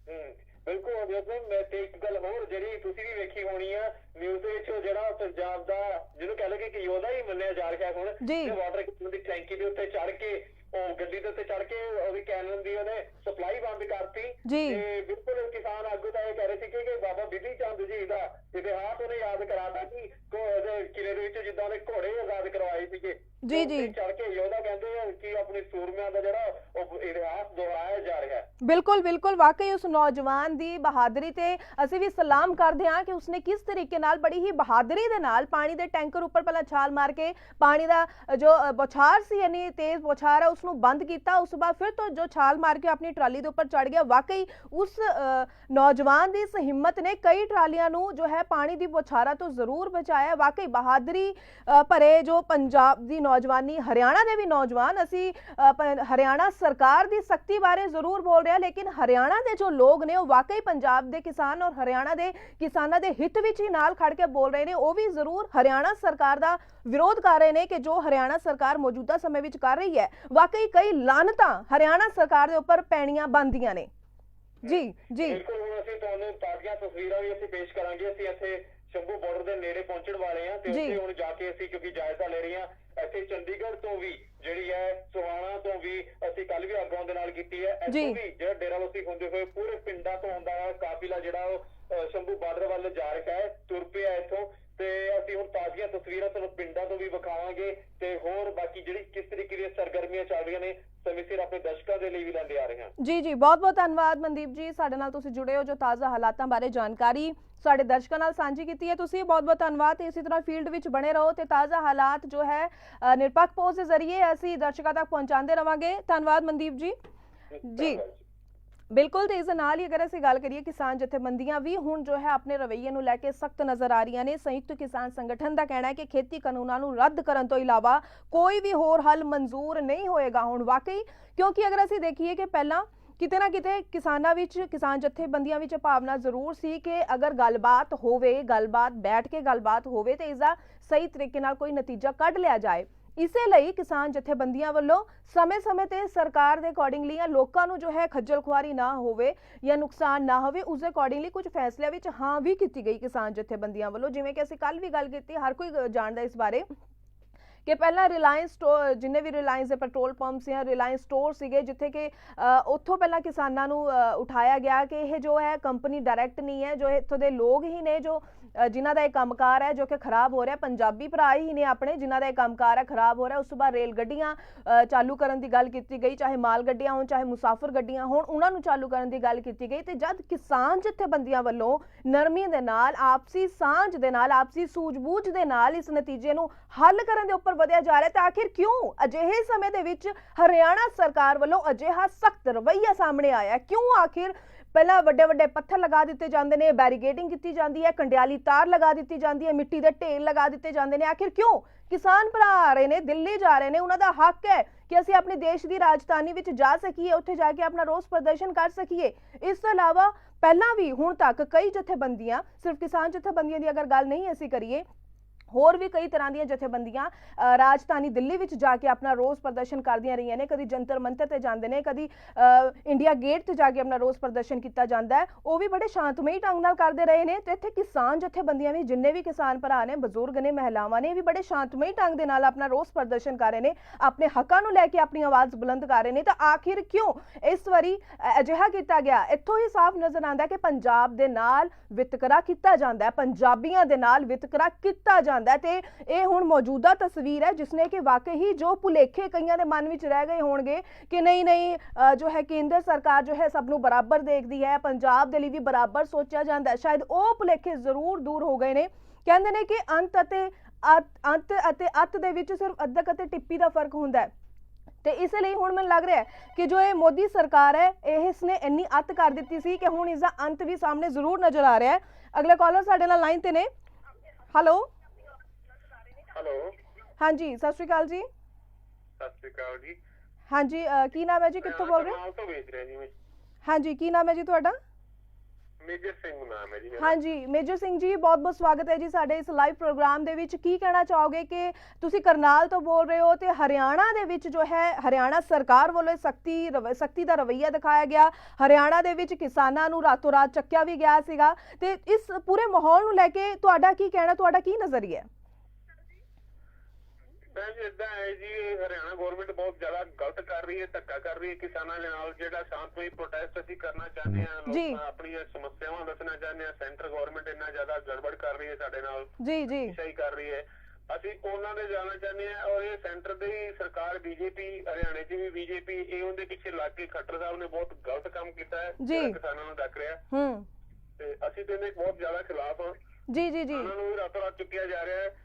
ਹਮ, ਬਿਲਕੁਲ ਅਜਿਤ ਮੈਂ ਤੇ ਇੱਕ ਗੱਲ ਹੋਰ ਜਿਹੜੀ ਤੁਸੀਂ ਵੀ ਵੇਖੀ ਹੋਣੀ ਆ ਨਿਊਜ਼ ਦੇ ਵਿੱਚ ਜਿਹੜਾ ਪੰਜਾਬ ਦਾ ਜਿਹਨੂੰ ਕਹਿ ਲਗੇ ਕਿ ਯੋਧਾ ਹੀ ਮੰਨਿਆ ਜਾ ਰਿਹਾ ਹੁਣ ਜੀ। ਵਾਟਰ ਕਿਸਮ ਦੀ ਟੈਂਕੀ ਦੇ ਉੱਤੇ ਚੜ ਕੇ ਉਹ ਗੱਡੀ ਦੇ ਉੱਤੇ ਚੜ ਕੇ ਉਹਦੀ ਕੈਨਨ ਦੀ ਉਹਨੇ ਸਪਲਾਈ ਬੰਦ ਕਰਤੀ। ਤੇ ਬਿਲਕੁਲ ਕਿਸਾਨ ਆਗੂ ਤਾਂ ਇਹ ਕਹਿ ਰਹੇ ਸੀ ਕਿ ਬਾਬਾ ਬਿਧੀ ਚੰਦ ਜੀ ਦਾ ਇਤਿਹਾਸ ਉਹਨੇ ਯਾਦ ਕਰਾਤਾ ਕਿ ਕਿਲੇ ਦੇ ਵਿੱਚ ਜਿੱਦਾਂ ਦੇ ਘੋੜੇ ਆਜ਼ਾਦ ਕਰਵਾਏ ਸੀਗੇ ਜੀ, ਜੀ। ਚੜ ਕੇ ਯੋਧਾ ਕਹਿੰਦੇ ਆ ਕਿ ਆਪਣੇ ਸੂਰਮਿਆਂ ਦਾ ਜਿਹੜਾ ਉਹ ਇਤਿਹਾਸ ਦੁਹਰਾਇਆ ਜਾ ਰਿਹਾ ਹੈ। ਬਿਲਕੁਲ ਬਿਲਕੁਲ। ਵਾਕਈ ਉਸ ਨੌਜਵਾਨ ਦੀ ਬਹਾਦਰੀ ਤੇ ਅਸੀਂ ਵੀ ਸਲਾਮ ਕਰਦੇ ਹਾਂ ਕਿ ਉਸਨੇ ਕਿਸ ਤਰੀਕੇ ਨਾਲ ਬੜੀ ਹੀ ਬਹਾਦਰੀ ਦੇ ਨਾਲ ਪਾਣੀ ਦੇ ਟੈਂਕਰ ਉੱਪਰ ਪਹਿਲਾਂ ਛਾਲ ਮਾਰ ਕੇ ਪਾਣੀ ਦਾ ਜੋ ਬੌਛਾਰ ਸੀ ਯਾਨੀ ਤੇਜ਼ ਬੌਛਾਰ ਹੈ ਉਸ ਨੂੰ ਬੰਦ ਕੀਤਾ। ਉਸ ਤੋਂ ਬਾਅਦ ਫਿਰ ਤੋਂ ਜੋ ਛਾਲ ਮਾਰ ਕੇ ਆਪਣੀ ਟਰਾਲੀ ਦੇ ਉੱਪਰ ਚੜ ਗਿਆ। ਵਾਕਈ ਉਸ ਨੌਜਵਾਨ ਦੀ ਇਸ ਹਿੰਮਤ ਨੇ ਕਈ ਟਰਾਲੀਆਂ ਨੂੰ ਜੋ ਹੈ ਪਾਣੀ ਦੀ ਬੌਛਾਰਾਂ ਤੋਂ ਜ਼ਰੂਰ ਬਚਾਇਆ। ਵਾਕਈ ਬਹਾਦਰੀ ਭਰੇ ਜੋ ਪੰਜਾਬ ਦੀ ਨੌਜਵਾਨੀ, ਹਰਿਆਣਾ ਦੇ ਵੀ ਨੌਜਵਾਨ, ਅਸੀਂ ਹਰਿਆਣਾ ਸਰਕਾਰ ਦੀ ਸਖਤੀ ਬਾਰੇ ਜ਼ਰੂਰ ਬੋਲ ਰਹੇ ਹਾਂ, ਲੇਕਿਨ ਹਰਿਆਣਾ ਦੇ ਜੋ ਲੋਕ ਨੇ, ਉਹ ਵਾਕਈ ਪੰਜਾਬ ਦੇ ਕਿਸਾਨ ਔਰ ਹਰਿਆਣਾ ਦੇ ਕਿਸਾਨਾਂ ਦੇ ਹਿੱਤ ਵਿੱਚ ਹੀ ਨਾਲ ਖੜ ਕੇ ਬੋਲ ਰਹੇ ਨੇ, ਉਹ ਵੀ ਜ਼ਰੂਰ ਹਰਿਆਣਾ ਸਰਕਾਰ ਦਾ ਵਿਰੋਧ ਕਰ ਰਹੇ ਨੇ ਕਿ ਜੋ ਹਰਿਆਣਾ ਸਰਕਾਰ ਮੌਜੂਦਾ ਸਮੇਂ ਵਿੱਚ ਕਰ ਰਹੀ ਹੈ, ਵਾਕਈ ਕਈ ਲਾਨਤਾਂ ਹਰਿਆਣਾ ਸਰਕਾਰ ਦੇ ਉੱਪਰ ਪੈਣੀਆਂ ਬੰਦੀਆਂ ਨੇ। ਜੀ ਜੀ। ਬਿਲਕੁਲ, ਹੁਣ ਅਸੀਂ ਤੁਹਾਨੂੰ ਤਾਜ਼ੀਆਂ ਤਸਵੀਰਾਂ ਵੀ ਅਸੀਂ ਪੇਸ਼ ਕਰਾਂਗੇ, ਅਸੀਂ ਇੱਥੇ ਸ਼ੰਭੂ ਬਾਰਡਰ ਦੇ ਨੇੜੇ ਪਹੁੰਚਣ ਵਾਲੇ ਹਾਂ ਤੇ। ਉੱਥੇ ਹੁਣ ਜਾ ਕੇ ਅਸੀਂ ਕਿਉਂਕਿ ਜਾਇਜ਼ਾ ਲੈ ਰਹੇ ਹਾਂ ਇੱਥੇ ਚੰਡੀਗੜ੍ਹ ਤੋਂ ਵੀ ਜਿਹੜੀ ਹੈ ਸੁਹਾਣਾ ਤੋਂ ਵੀ ਅਸੀਂ ਕੱਲ ਵੀ ਆਗੂਆਂ ਦੇ ਨਾਲ ਕੀਤੀ ਹੈ। ਇੱਥੋਂ ਵੀ ਜਿਹੜਾ ਡੇਰਾਬੱਸੀ ਹੁੰਦੇ ਹੋਏ ਪੂਰੇ ਪਿੰਡਾਂ ਤੋਂ ਆਉਂਦਾ ਹੈ। ਕਾਫਿਲਾ ਜਿਹੜਾ ਉਹ ਸ਼ੰਭੂ ਬਾਰਡਰ ਵੱਲ ਜਾ ਰਿਹਾ ਹੈ ਤੁਰ ਪਿਆ ਇੱਥੋਂ। ਤੇ ਅਸੀਂ ਹੁਣ ਤਾਜ਼ੀਆਂ ਤਸਵੀਰਾਂ ਤੁਹਾਨੂੰ ਪਿੰਡਾਂ ਤੋਂ ਵੀ ਵਿਖਾਵਾਂਗੇ ਤੇ ਹੋਰ ਬਾਕੀ ਜਿਹੜੀ ਕਿਸ ਤਰੀਕੇ ਦੀਆਂ ਸਰਗਰਮੀਆਂ ਚੱਲ ਰਹੀਆਂ ਨੇ ਸਮੇਂ ਸਿਰ ਆਪਣੇ ਦਰਸ਼ਕਾਂ ਦੇ ਲਈ ਵੀ ਲੈਂਦੇ ਆ ਰਹੇ ਹਾਂ। ਜੀ ਜੀ ਬਹੁਤ ਬਹੁਤ ਧੰਨਵਾਦ ਮਨਦੀਪ ਜੀ ਸਾਡੇ ਨਾਲ ਤੁਸੀਂ ਜੁੜੇ ਹੋ ਜੋ ਤਾਜ਼ਾ ਹਾਲਾਤਾਂ ਬਾਰੇ ਜਾਣਕਾਰੀ। ਸਾਡੇ ਦਰਸ਼ਕਾਂ ਨਾਲ ਸਾਂਝੀ ਕੀਤੀ ਹੈ। ਤੁਸੀਂ ਬਹੁਤ ਬਹੁਤ ਧੰਨਵਾਦ ਤੇ ਇਸੇ ਤਰ੍ਹਾਂ ਫੀਲਡ ਵਿੱਚ ਬਣੇ ਰਹੋ ਤੇ ਤਾਜ਼ਾ ਹਾਲਾਤ ਜੋ ਹੈ ਨਿਰਪੱਖ ਪੋਸਟ ਦੇ ਜ਼ਰੀਏ ਅਸੀਂ ਦਰਸ਼ਕਾਂ ਤੱਕ ਪਹੁੰਚਾਉਂਦੇ ਰਵਾਂਗੇ। ਧੰਨਵਾਦ ਮਨਦੀਪ ਜੀ। ਜੀ। ਬਿਲਕੁਲ ਤੇ ਇਸ ਨਾਲ ਹੀ ਅਗਰ ਅਸੀਂ ਗੱਲ ਕਰੀਏ ਕਿਸਾਨ ਜਥੇਬੰਦੀਆਂ ਵੀ, ਹੁਣ ਜੋ ਹੈ ਆਪਣੇ ਰਵੱਈਏ ਨੂੰ ਲੈ ਕੇ ਸਖਤ ਨਜ਼ਰ ਆ ਰਹੀਆਂ ਨੇ। ਸੰਯੁਕਤ ਕਿਸਾਨ ਸੰਗਠਨ ਦਾ ਕਹਿਣਾ ਹੈ ਕਿ ਖੇਤੀ ਕਾਨੂੰਨਾਂ ਨੂੰ ਰੱਦ ਕਰਨ ਤੋਂ ਇਲਾਵਾ ਕੋਈ ਵੀ ਹੋਰ ਹੱਲ ਮਨਜ਼ੂਰ ਨਹੀਂ ਹੋਏਗਾ ਹੁਣ ਵਾਕਈ। ਕਿਉਂਕਿ ਅਗਰ ਅਸੀਂ ਦੇਖੀਏ ਕਿ ਪਹਿਲਾਂ ਕਿਤੇ ਨਾ ਕਿਤੇ ਕਿਸਾਨਾਂ ਵਿੱਚ, ਕਿਸਾਨ ਜਥੇਬੰਦੀਆਂ ਵਿੱਚ ਭਾਵਨਾ ਜ਼ਰੂਰ ਸੀ ਕਿ ਅਗਰ ਗੱਲਬਾਤ ਹੋਵੇ, ਗੱਲਬਾਤ ਬੈਠ ਕੇ ਗੱਲਬਾਤ ਹੋਵੇ ਤੇ ਇਸ ਦਾ ਸਹੀ ਤਰੀਕੇ ਨਾਲ ਕੋਈ ਨਤੀਜਾ ਕੱਢ ਲਿਆ ਜਾਏ। ਇਸੇ ਲਈ ਕਿਸਾਨ ਜਥੇਬੰਦੀਆਂ ਵੱਲੋਂ ਸਮੇਂ-ਸਮੇਂ ਤੇ ਸਰਕਾਰ ਦੇ ਅਕੋਰਡਿੰਗਲੀ ਜਾਂ ਲੋਕਾਂ ਨੂੰ ਜੋ ਹੈ ਖੱਜਲ ਖੁਆਰੀ ਨਾ ਹੋਵੇ ਜਾਂ ਨੁਕਸਾਨ ਨਾ ਹੋਵੇ, ਉਸ ਦੇ ਅਕੋਰਡਿੰਗਲੀ ਕੁਝ ਫੈਸਲਿਆਂ ਵਿੱਚ ਹਾਂ ਵੀ ਕੀਤੀ ਗਈ ਕਿਸਾਨ ਜਥੇਬੰਦੀਆਂ ਵੱਲੋਂ। ਜਿਵੇਂ ਕਿ ਅਸੀਂ ਕੱਲ ਵੀ ਗੱਲ ਕੀਤੀ, ਹਰ ਕੋਈ ਜਾਣਦਾ ਇਸ ਬਾਰੇ। ਕਿ ਪਹਿਲਾਂ ਰਿਲਾਇੰਸ ਸਟੋਰ ਜਿੰਨੇ ਵੀ ਰਿਲਾਇੰਸ ਦੇ ਪੈਟਰੋਲ ਪੰਪਸ ਜਾਂ ਰਿਲਾਇੰਸ ਸਟੋਰ ਸੀਗੇ, ਜਿੱਥੇ ਕਿ ਉੱਥੋਂ ਪਹਿਲਾਂ ਕਿਸਾਨਾਂ ਨੂੰ ਉਠਾਇਆ ਗਿਆ ਕਿ ਇਹ ਜੋ ਹੈ ਕੰਪਨੀ ਡਾਇਰੈਕਟ ਨਹੀਂ ਹੈ, ਜੋ ਇੱਥੋਂ ਦੇ ਲੋਕ ਹੀ ਨੇ, ਜੋ ਜਿਨ੍ਹਾਂ ਦਾ ਇਹ ਕੰਮਕਾਰ ਹੈ ਜੋ ਕਿ ਖਰਾਬ ਹੋ ਰਿਹਾ, ਪੰਜਾਬੀ ਭਰਾ ਹੀ ਨੇ ਆਪਣੇ ਜਿਨ੍ਹਾਂ ਦਾ ਇਹ ਕੰਮਕਾਰ ਹੈ, ਖਰਾਬ ਹੋ ਰਿਹਾ। ਉਸ ਤੋਂ ਬਾਅਦ ਰੇਲ ਗੱਡੀਆਂ ਚਾਲੂ ਕਰਨ ਦੀ ਗੱਲ ਕੀਤੀ ਗਈ, ਚਾਹੇ ਮਾਲ ਗੱਡੀਆਂ ਹੋਣ, ਚਾਹੇ ਮੁਸਾਫਰ ਗੱਡੀਆਂ ਹੋਣ, ਉਹਨਾਂ ਨੂੰ ਚਾਲੂ ਕਰਨ ਦੀ ਗੱਲ ਕੀਤੀ ਗਈ ਤੇ ਜਦ ਕਿਸਾਨ ਜਥੇਬੰਦੀਆਂ ਵੱਲੋਂ ਨਰਮੀ ਦੇ ਨਾਲ, ਆਪਸੀ ਸਾਂਝ ਦੇ ਨਾਲ, ਆਪਸੀ ਸੂਝ-ਬੂਝ ਦੇ ਨਾਲ ਇਸ ਨਤੀਜੇ ਨੂੰ ਹੱਲ ਕਰਨ ਦੇ ਉੱਪਰ ਵਧਿਆ ਜਾ ਰਿਹਾ ਤਾਂ ਆਖਿਰ ਕਿਉਂ ਅਜਿਹੇ ਸਮੇਂ ਦੇ ਵਿੱਚ ਹਰਿਆਣਾ ਸਰਕਾਰ ਵੱਲੋਂ ਅਜਿਹਾ ਸਖਤ ਰਵੱਈਆ ਸਾਹਮਣੇ ਆਇਆ? ਕਿਉਂ ਆਖਿਰ ਪਹਿਲਾਂ ਵੱਡੇ ਵੱਡੇ ਪੱਥਰ ਲਗਾ ਦਿੱਤੇ ਜਾਂਦੇ ਨੇ ਬੈਰੀਗੇਡਿੰਗ ਕੀਤੀ ਜਾਂਦੀ ਹੈ, ਕੰਡਿਆਲੀ ਤਾਰ ਲਗਾ ਦਿੱਤੀ ਜਾਂਦੀ ਹੈ, ਮਿੱਟੀ ਦੇ ਢੇਰ ਲਗਾ ਦਿੱਤੇ ਜਾਂਦੇ ਨੇ। ਆਖਿਰ ਕਿਉਂ? ਕਿਸਾਨ ਭਰਾ ਆ ਰਹੇ ਨੇ, ਦਿੱਲੀ ਜਾ ਰਹੇ ਨੇ, ਉਹਨਾਂ ਦਾ ਹੱਕ ਹੈ ਕਿ ਅਸੀਂ ਆਪਣੇ ਦੇਸ਼ ਦੀ ਰਾਜਧਾਨੀ ਵਿੱਚ ਜਾ ਸਕੀਏ, ਉੱਥੇ ਜਾ ਕੇ ਆਪਣਾ ਰੋਸ ਪ੍ਰਦਰਸ਼ਨ ਕਰ ਸਕੀਏ। ਇਸ ਤੋਂ ਇਲਾਵਾ ਪਹਿਲਾਂ ਵੀ ਹੁਣ ਤੱਕ ਕਈ ਜਥੇਬੰਦੀਆਂ, ਸਿਰਫ ਕਿਸਾਨ ਜਥੇਬੰਦੀਆਂ ਦੀ ਅਗਰ ਗੱਲ ਨਹੀਂ ਅਸੀਂ ਕਰੀਏ ਹੋਰ ਵੀ ਕਈ ਤਰ੍ਹਾਂ ਦੀਆਂ ਜਥੇਬੰਦੀਆਂ ਰਾਜਧਾਨੀ ਦਿੱਲੀ ਵਿੱਚ ਜਾ ਕੇ ਆਪਣਾ ਰੋਸ ਪ੍ਰਦਰਸ਼ਨ ਕਰਦੀਆਂ ਰਹੀਆਂ ਨੇ, ਕਦੀ ਜੰਤਰ ਮੰਤਰ ਤੇ ਜਾਂਦੇ ਨੇ, ਕਦੀ ਇੰਡੀਆ ਗੇਟ ਤੇ ਜਾ ਕੇ ਆਪਣਾ ਰੋਸ ਪ੍ਰਦਰਸ਼ਨ ਕੀਤਾ ਜਾਂਦਾ ਹੈ। ਉਹ ਵੀ ਬੜੇ ਸ਼ਾਂਤਮਈ ਢੰਗ ਨਾਲ ਕਰਦੇ ਰਹੇ ਨੇ ਤੇ ਇੱਥੇ ਕਿਸਾਨ ਜਥੇਬੰਦੀਆਂ ਵੀ, ਜਿੰਨੇ ਵੀ ਕਿਸਾਨ ਭਰਾ ਨੇ, ਬਜ਼ੁਰਗ ਨੇ, ਮਹਿਲਾਵਾਂ ਨੇ, ਇਹ ਵੀ ਬੜੇ ਸ਼ਾਂਤਮਈ ਢੰਗ ਦੇ ਨਾਲ ਆਪਣਾ ਰੋਸ ਪ੍ਰਦਰਸ਼ਨ ਕਰ ਰਹੇ ਨੇ, ਆਪਣੇ ਹੱਕਾਂ ਨੂੰ ਲੈ ਕੇ ਆਪਣੀ ਆਵਾਜ਼ ਬੁਲੰਦ ਕਰ ਰਹੇ ਨੇ। ਤਾਂ ਆਖਿਰ ਕਿਉਂ ਇਸ ਵਾਰੀ ਅਜਿਹਾ ਕੀਤਾ ਗਿਆ? ਇੱਥੋਂ ਹੀ ਸਾਫ਼ ਨਜ਼ਰ ਆਉਂਦਾ ਕਿ ਪੰਜਾਬ ਦੇ ਨਾਲ ਵਿਤਕਰਾ ਕੀਤਾ ਜਾਂਦਾ ਹੈ, ਪੰਜਾਬੀਆਂ ਦੇ ਨਾਲ ਵਿਤਕਰਾ ਕੀਤਾ ਜਾਂਦਾ ਹੈ ਤੇ ਇਹ ਹੁਣ ਮੌਜੂਦਾ ਤਸਵੀਰ ਹੈ ਜਿਸਨੇ ਕਿ ਵਾਕਈ ਜੋ ਭੁਲੇਖੇ ਕਈਆਂ ਦੇ ਮਨ ਵਿੱਚ ਰਹਿ ਗਏ ਹੋਣਗੇ ਕਿ ਨਹੀਂ ਨਹੀਂ ਜੋ ਹੈ ਕੇਂਦਰ ਸਰਕਾਰ ਜੋ ਹੈ ਸਭ ਨੂੰ ਬਰਾਬਰ ਦੇਖਦੀ ਹੈ, ਪੰਜਾਬ ਦੇ ਲਈ ਵੀ ਬਰਾਬਰ ਸੋਚਿਆ ਜਾਂਦਾ ਸ਼ਾਇਦ ਉਹ ਭੁਲੇਖੇ ਜ਼ਰੂਰ ਦੂਰ ਹੋ ਗਏ ਨੇ। ਕਹਿੰਦੇ ਨੇ ਕਿ ਅੰਤ ਅਤੇ ਅੰਤ, ਅਤੇ ਅਤ ਦੇ ਵਿੱਚ ਸਿਰਫ ਅੱਧਕ ਅਤੇ ਟਿੱਪੀ ਦਾ ਫ਼ਰਕ ਹੁੰਦਾ ਹੈ। ਤੇ ਇਸ ਲਈ ਹੁਣ ਮੈਨੂੰ ਲੱਗ ਰਿਹਾ ਕਿ ਜੋ ਇਹ ਮੋਦੀ ਸਰਕਾਰ ਹੈ, ਇਹ ਇਸਨੇ ਇੰਨੀ ਅੱਤ ਕਰ ਦਿੱਤੀ ਸੀ ਕਿ ਹੁਣ ਇਸ ਦਾ ਅੰਤ ਵੀ ਸਾਹਮਣੇ ਜ਼ਰੂਰ ਨਜ਼ਰ ਆ ਰਿਹਾ ਹੈ। ਅਗਲੇ ਕਾਲਰ ਸਾਡੇ ਨਾਲ ਲਾਈਨ ਤੇ ਨੇ। ਹੈਲੋ ਹੈਲੋ ਹਾਂਜੀ ਸਤਿ ਸ਼੍ਰੀ ਅਕਾਲ ਜੀ। ਸਤਿ ਸ਼੍ਰੀ ਅਕਾਲ ਜੀ। ਹਾਂਜੀ ਕੀ ਨਾਮ ਹੈ ਜੀ? ਕਿੱਥੋਂ ਬੋਲ ਰਹੇ ਹੋ? ਮਾਲ ਤੋਂ ਵੇਚ ਰਿਹਾ ਜੀ ਮੈਂ। ਹਾਂਜੀ ਕੀ ਨਾਮ ਹੈ ਜੀ ਤੁਹਾਡਾ? ਮੇਜਰ ਸਿੰਘ ਨਾਮ ਹੈ ਜੀ ਮੇਰਾ। ਹਾਂਜੀ ਮੇਜਰ ਸਿੰਘ ਜੀ ਬਹੁਤ ਬਹੁਤ ਸਵਾਗਤ ਹੈ ਜੀ ਸਾਡੇ ਇਸ ਲਾਈਵ ਪ੍ਰੋਗਰਾਮ ਦੇ ਵਿੱਚ। ਕੀ ਕਹਿਣਾ ਚਾਹੋਗੇ ਕਿ ਤੁਸੀਂ ਕਰਨਾਲ ਤੋਂ ਬੋਲ ਰਹੇ ਹੋ ਤੇ ਹਰਿਆਣਾ ਦੇ ਵਿੱਚ ਜੋ ਹੈ ਹਰਿਆਣਾ ਸਰਕਾਰ ਵੱਲੋਂ ਸਖਤੀ ਸਖਤੀ ਦਾ ਰਵੱਈਆ ਦਿਖਾਇਆ ਗਿਆ। ਹਰਿਆਣਾ ਦੇ ਵਿੱਚ ਕਿਸਾਨਾਂ ਨੂੰ ਰਾਤੋਂ ਰਾਤ ਚੱਕਿਆ ਵੀ ਗਿਆ ਸੀਗਾ ਤੇ ਇਸ ਪੂਰੇ ਮਾਹੌਲ ਨੂੰ ਲੈ ਕੇ ਤੁਹਾਡਾ ਕੀ ਕਹਿਣਾ ਤੁਹਾਡਾ ਕੀ ਨਜ਼ਰੀਆ ਹੈ? ਜੀ ਇਦਾਂ ਹੈ ਜੀ ਹਰਿਆਣਾ ਗਵਰਨਮੈਂਟ ਬਹੁਤ ਜ਼ਿਆਦਾ ਗਲਤ ਕਰ ਰਹੀ ਹੈ ਧੱਕਾ ਕਰ ਰਹੀ ਹੈ ਕਿਸਾਨਾਂ ਦੇ ਨਾਲ ਜਿਹੜਾ ਸ਼ਾਂਤਮਈ ਪ੍ਰੋਟੈਸਟ ਅਸੀਂ ਕਰਨਾ ਚਾਹੁੰਦੇ ਹਾਂ ਜੀ। ਲੋਕਾਂ ਆਪਣੀਆਂ ਸਮੱਸਿਆਵਾਂ ਦੱਸਣਾ ਚਾਹੁੰਦੇ ਹਾਂ ਸੈਂਟਰ ਗਵਰਨਮੈਂਟ ਇੰਨਾ ਜ਼ਿਆਦਾ ਗੜਬੜ ਕਰ ਰਹੀ ਹੈ ਸਾਡੇ ਨਾਲ ਜੀ ਜੀ। ਸਹੀ ਕਰ ਰਹੀ ਹੈ। ਅਸੀਂ ਉਹਨਾਂ ਦੇ ਜਾਣਾ ਚਾਹੁੰਦੇ ਹਾਂ ਔਰ ਇਹ ਸੈਂਟਰ ਦੀ ਸਰਕਾਰ ਬੀਜੇਪੀ ਹਰਿਆਣੇ 'ਚ ਵੀ ਬੀਜੇਪੀ ਇਹ ਉਹਦੇ ਪਿੱਛੇ ਲੱਗ ਕੇ ਖੱਟਰ ਸਾਹਿਬ ਨੇ ਬਹੁਤ ਗਲਤ ਕੰਮ ਕੀਤਾ ਹੈ ਕਿਸਾਨਾਂ ਨੂੰ ਡੱਕ ਰਿਹਾ। ਹੂੰ। ਤੇ ਅਸੀਂ ਤੇ ਇਹਦੇ ਬਹੁਤ ਜ਼ਿਆਦਾ ਖਿਲਾਫ ਹਾਂ। ਜੀ ਜੀ ਜੀ। ਇਹਨਾਂ ਨੂੰ ਰਾਤੋਂ ਰਾਤ ਚੁੱਕਿਆ ਜਾ ਰਿਹਾ ਹੈ।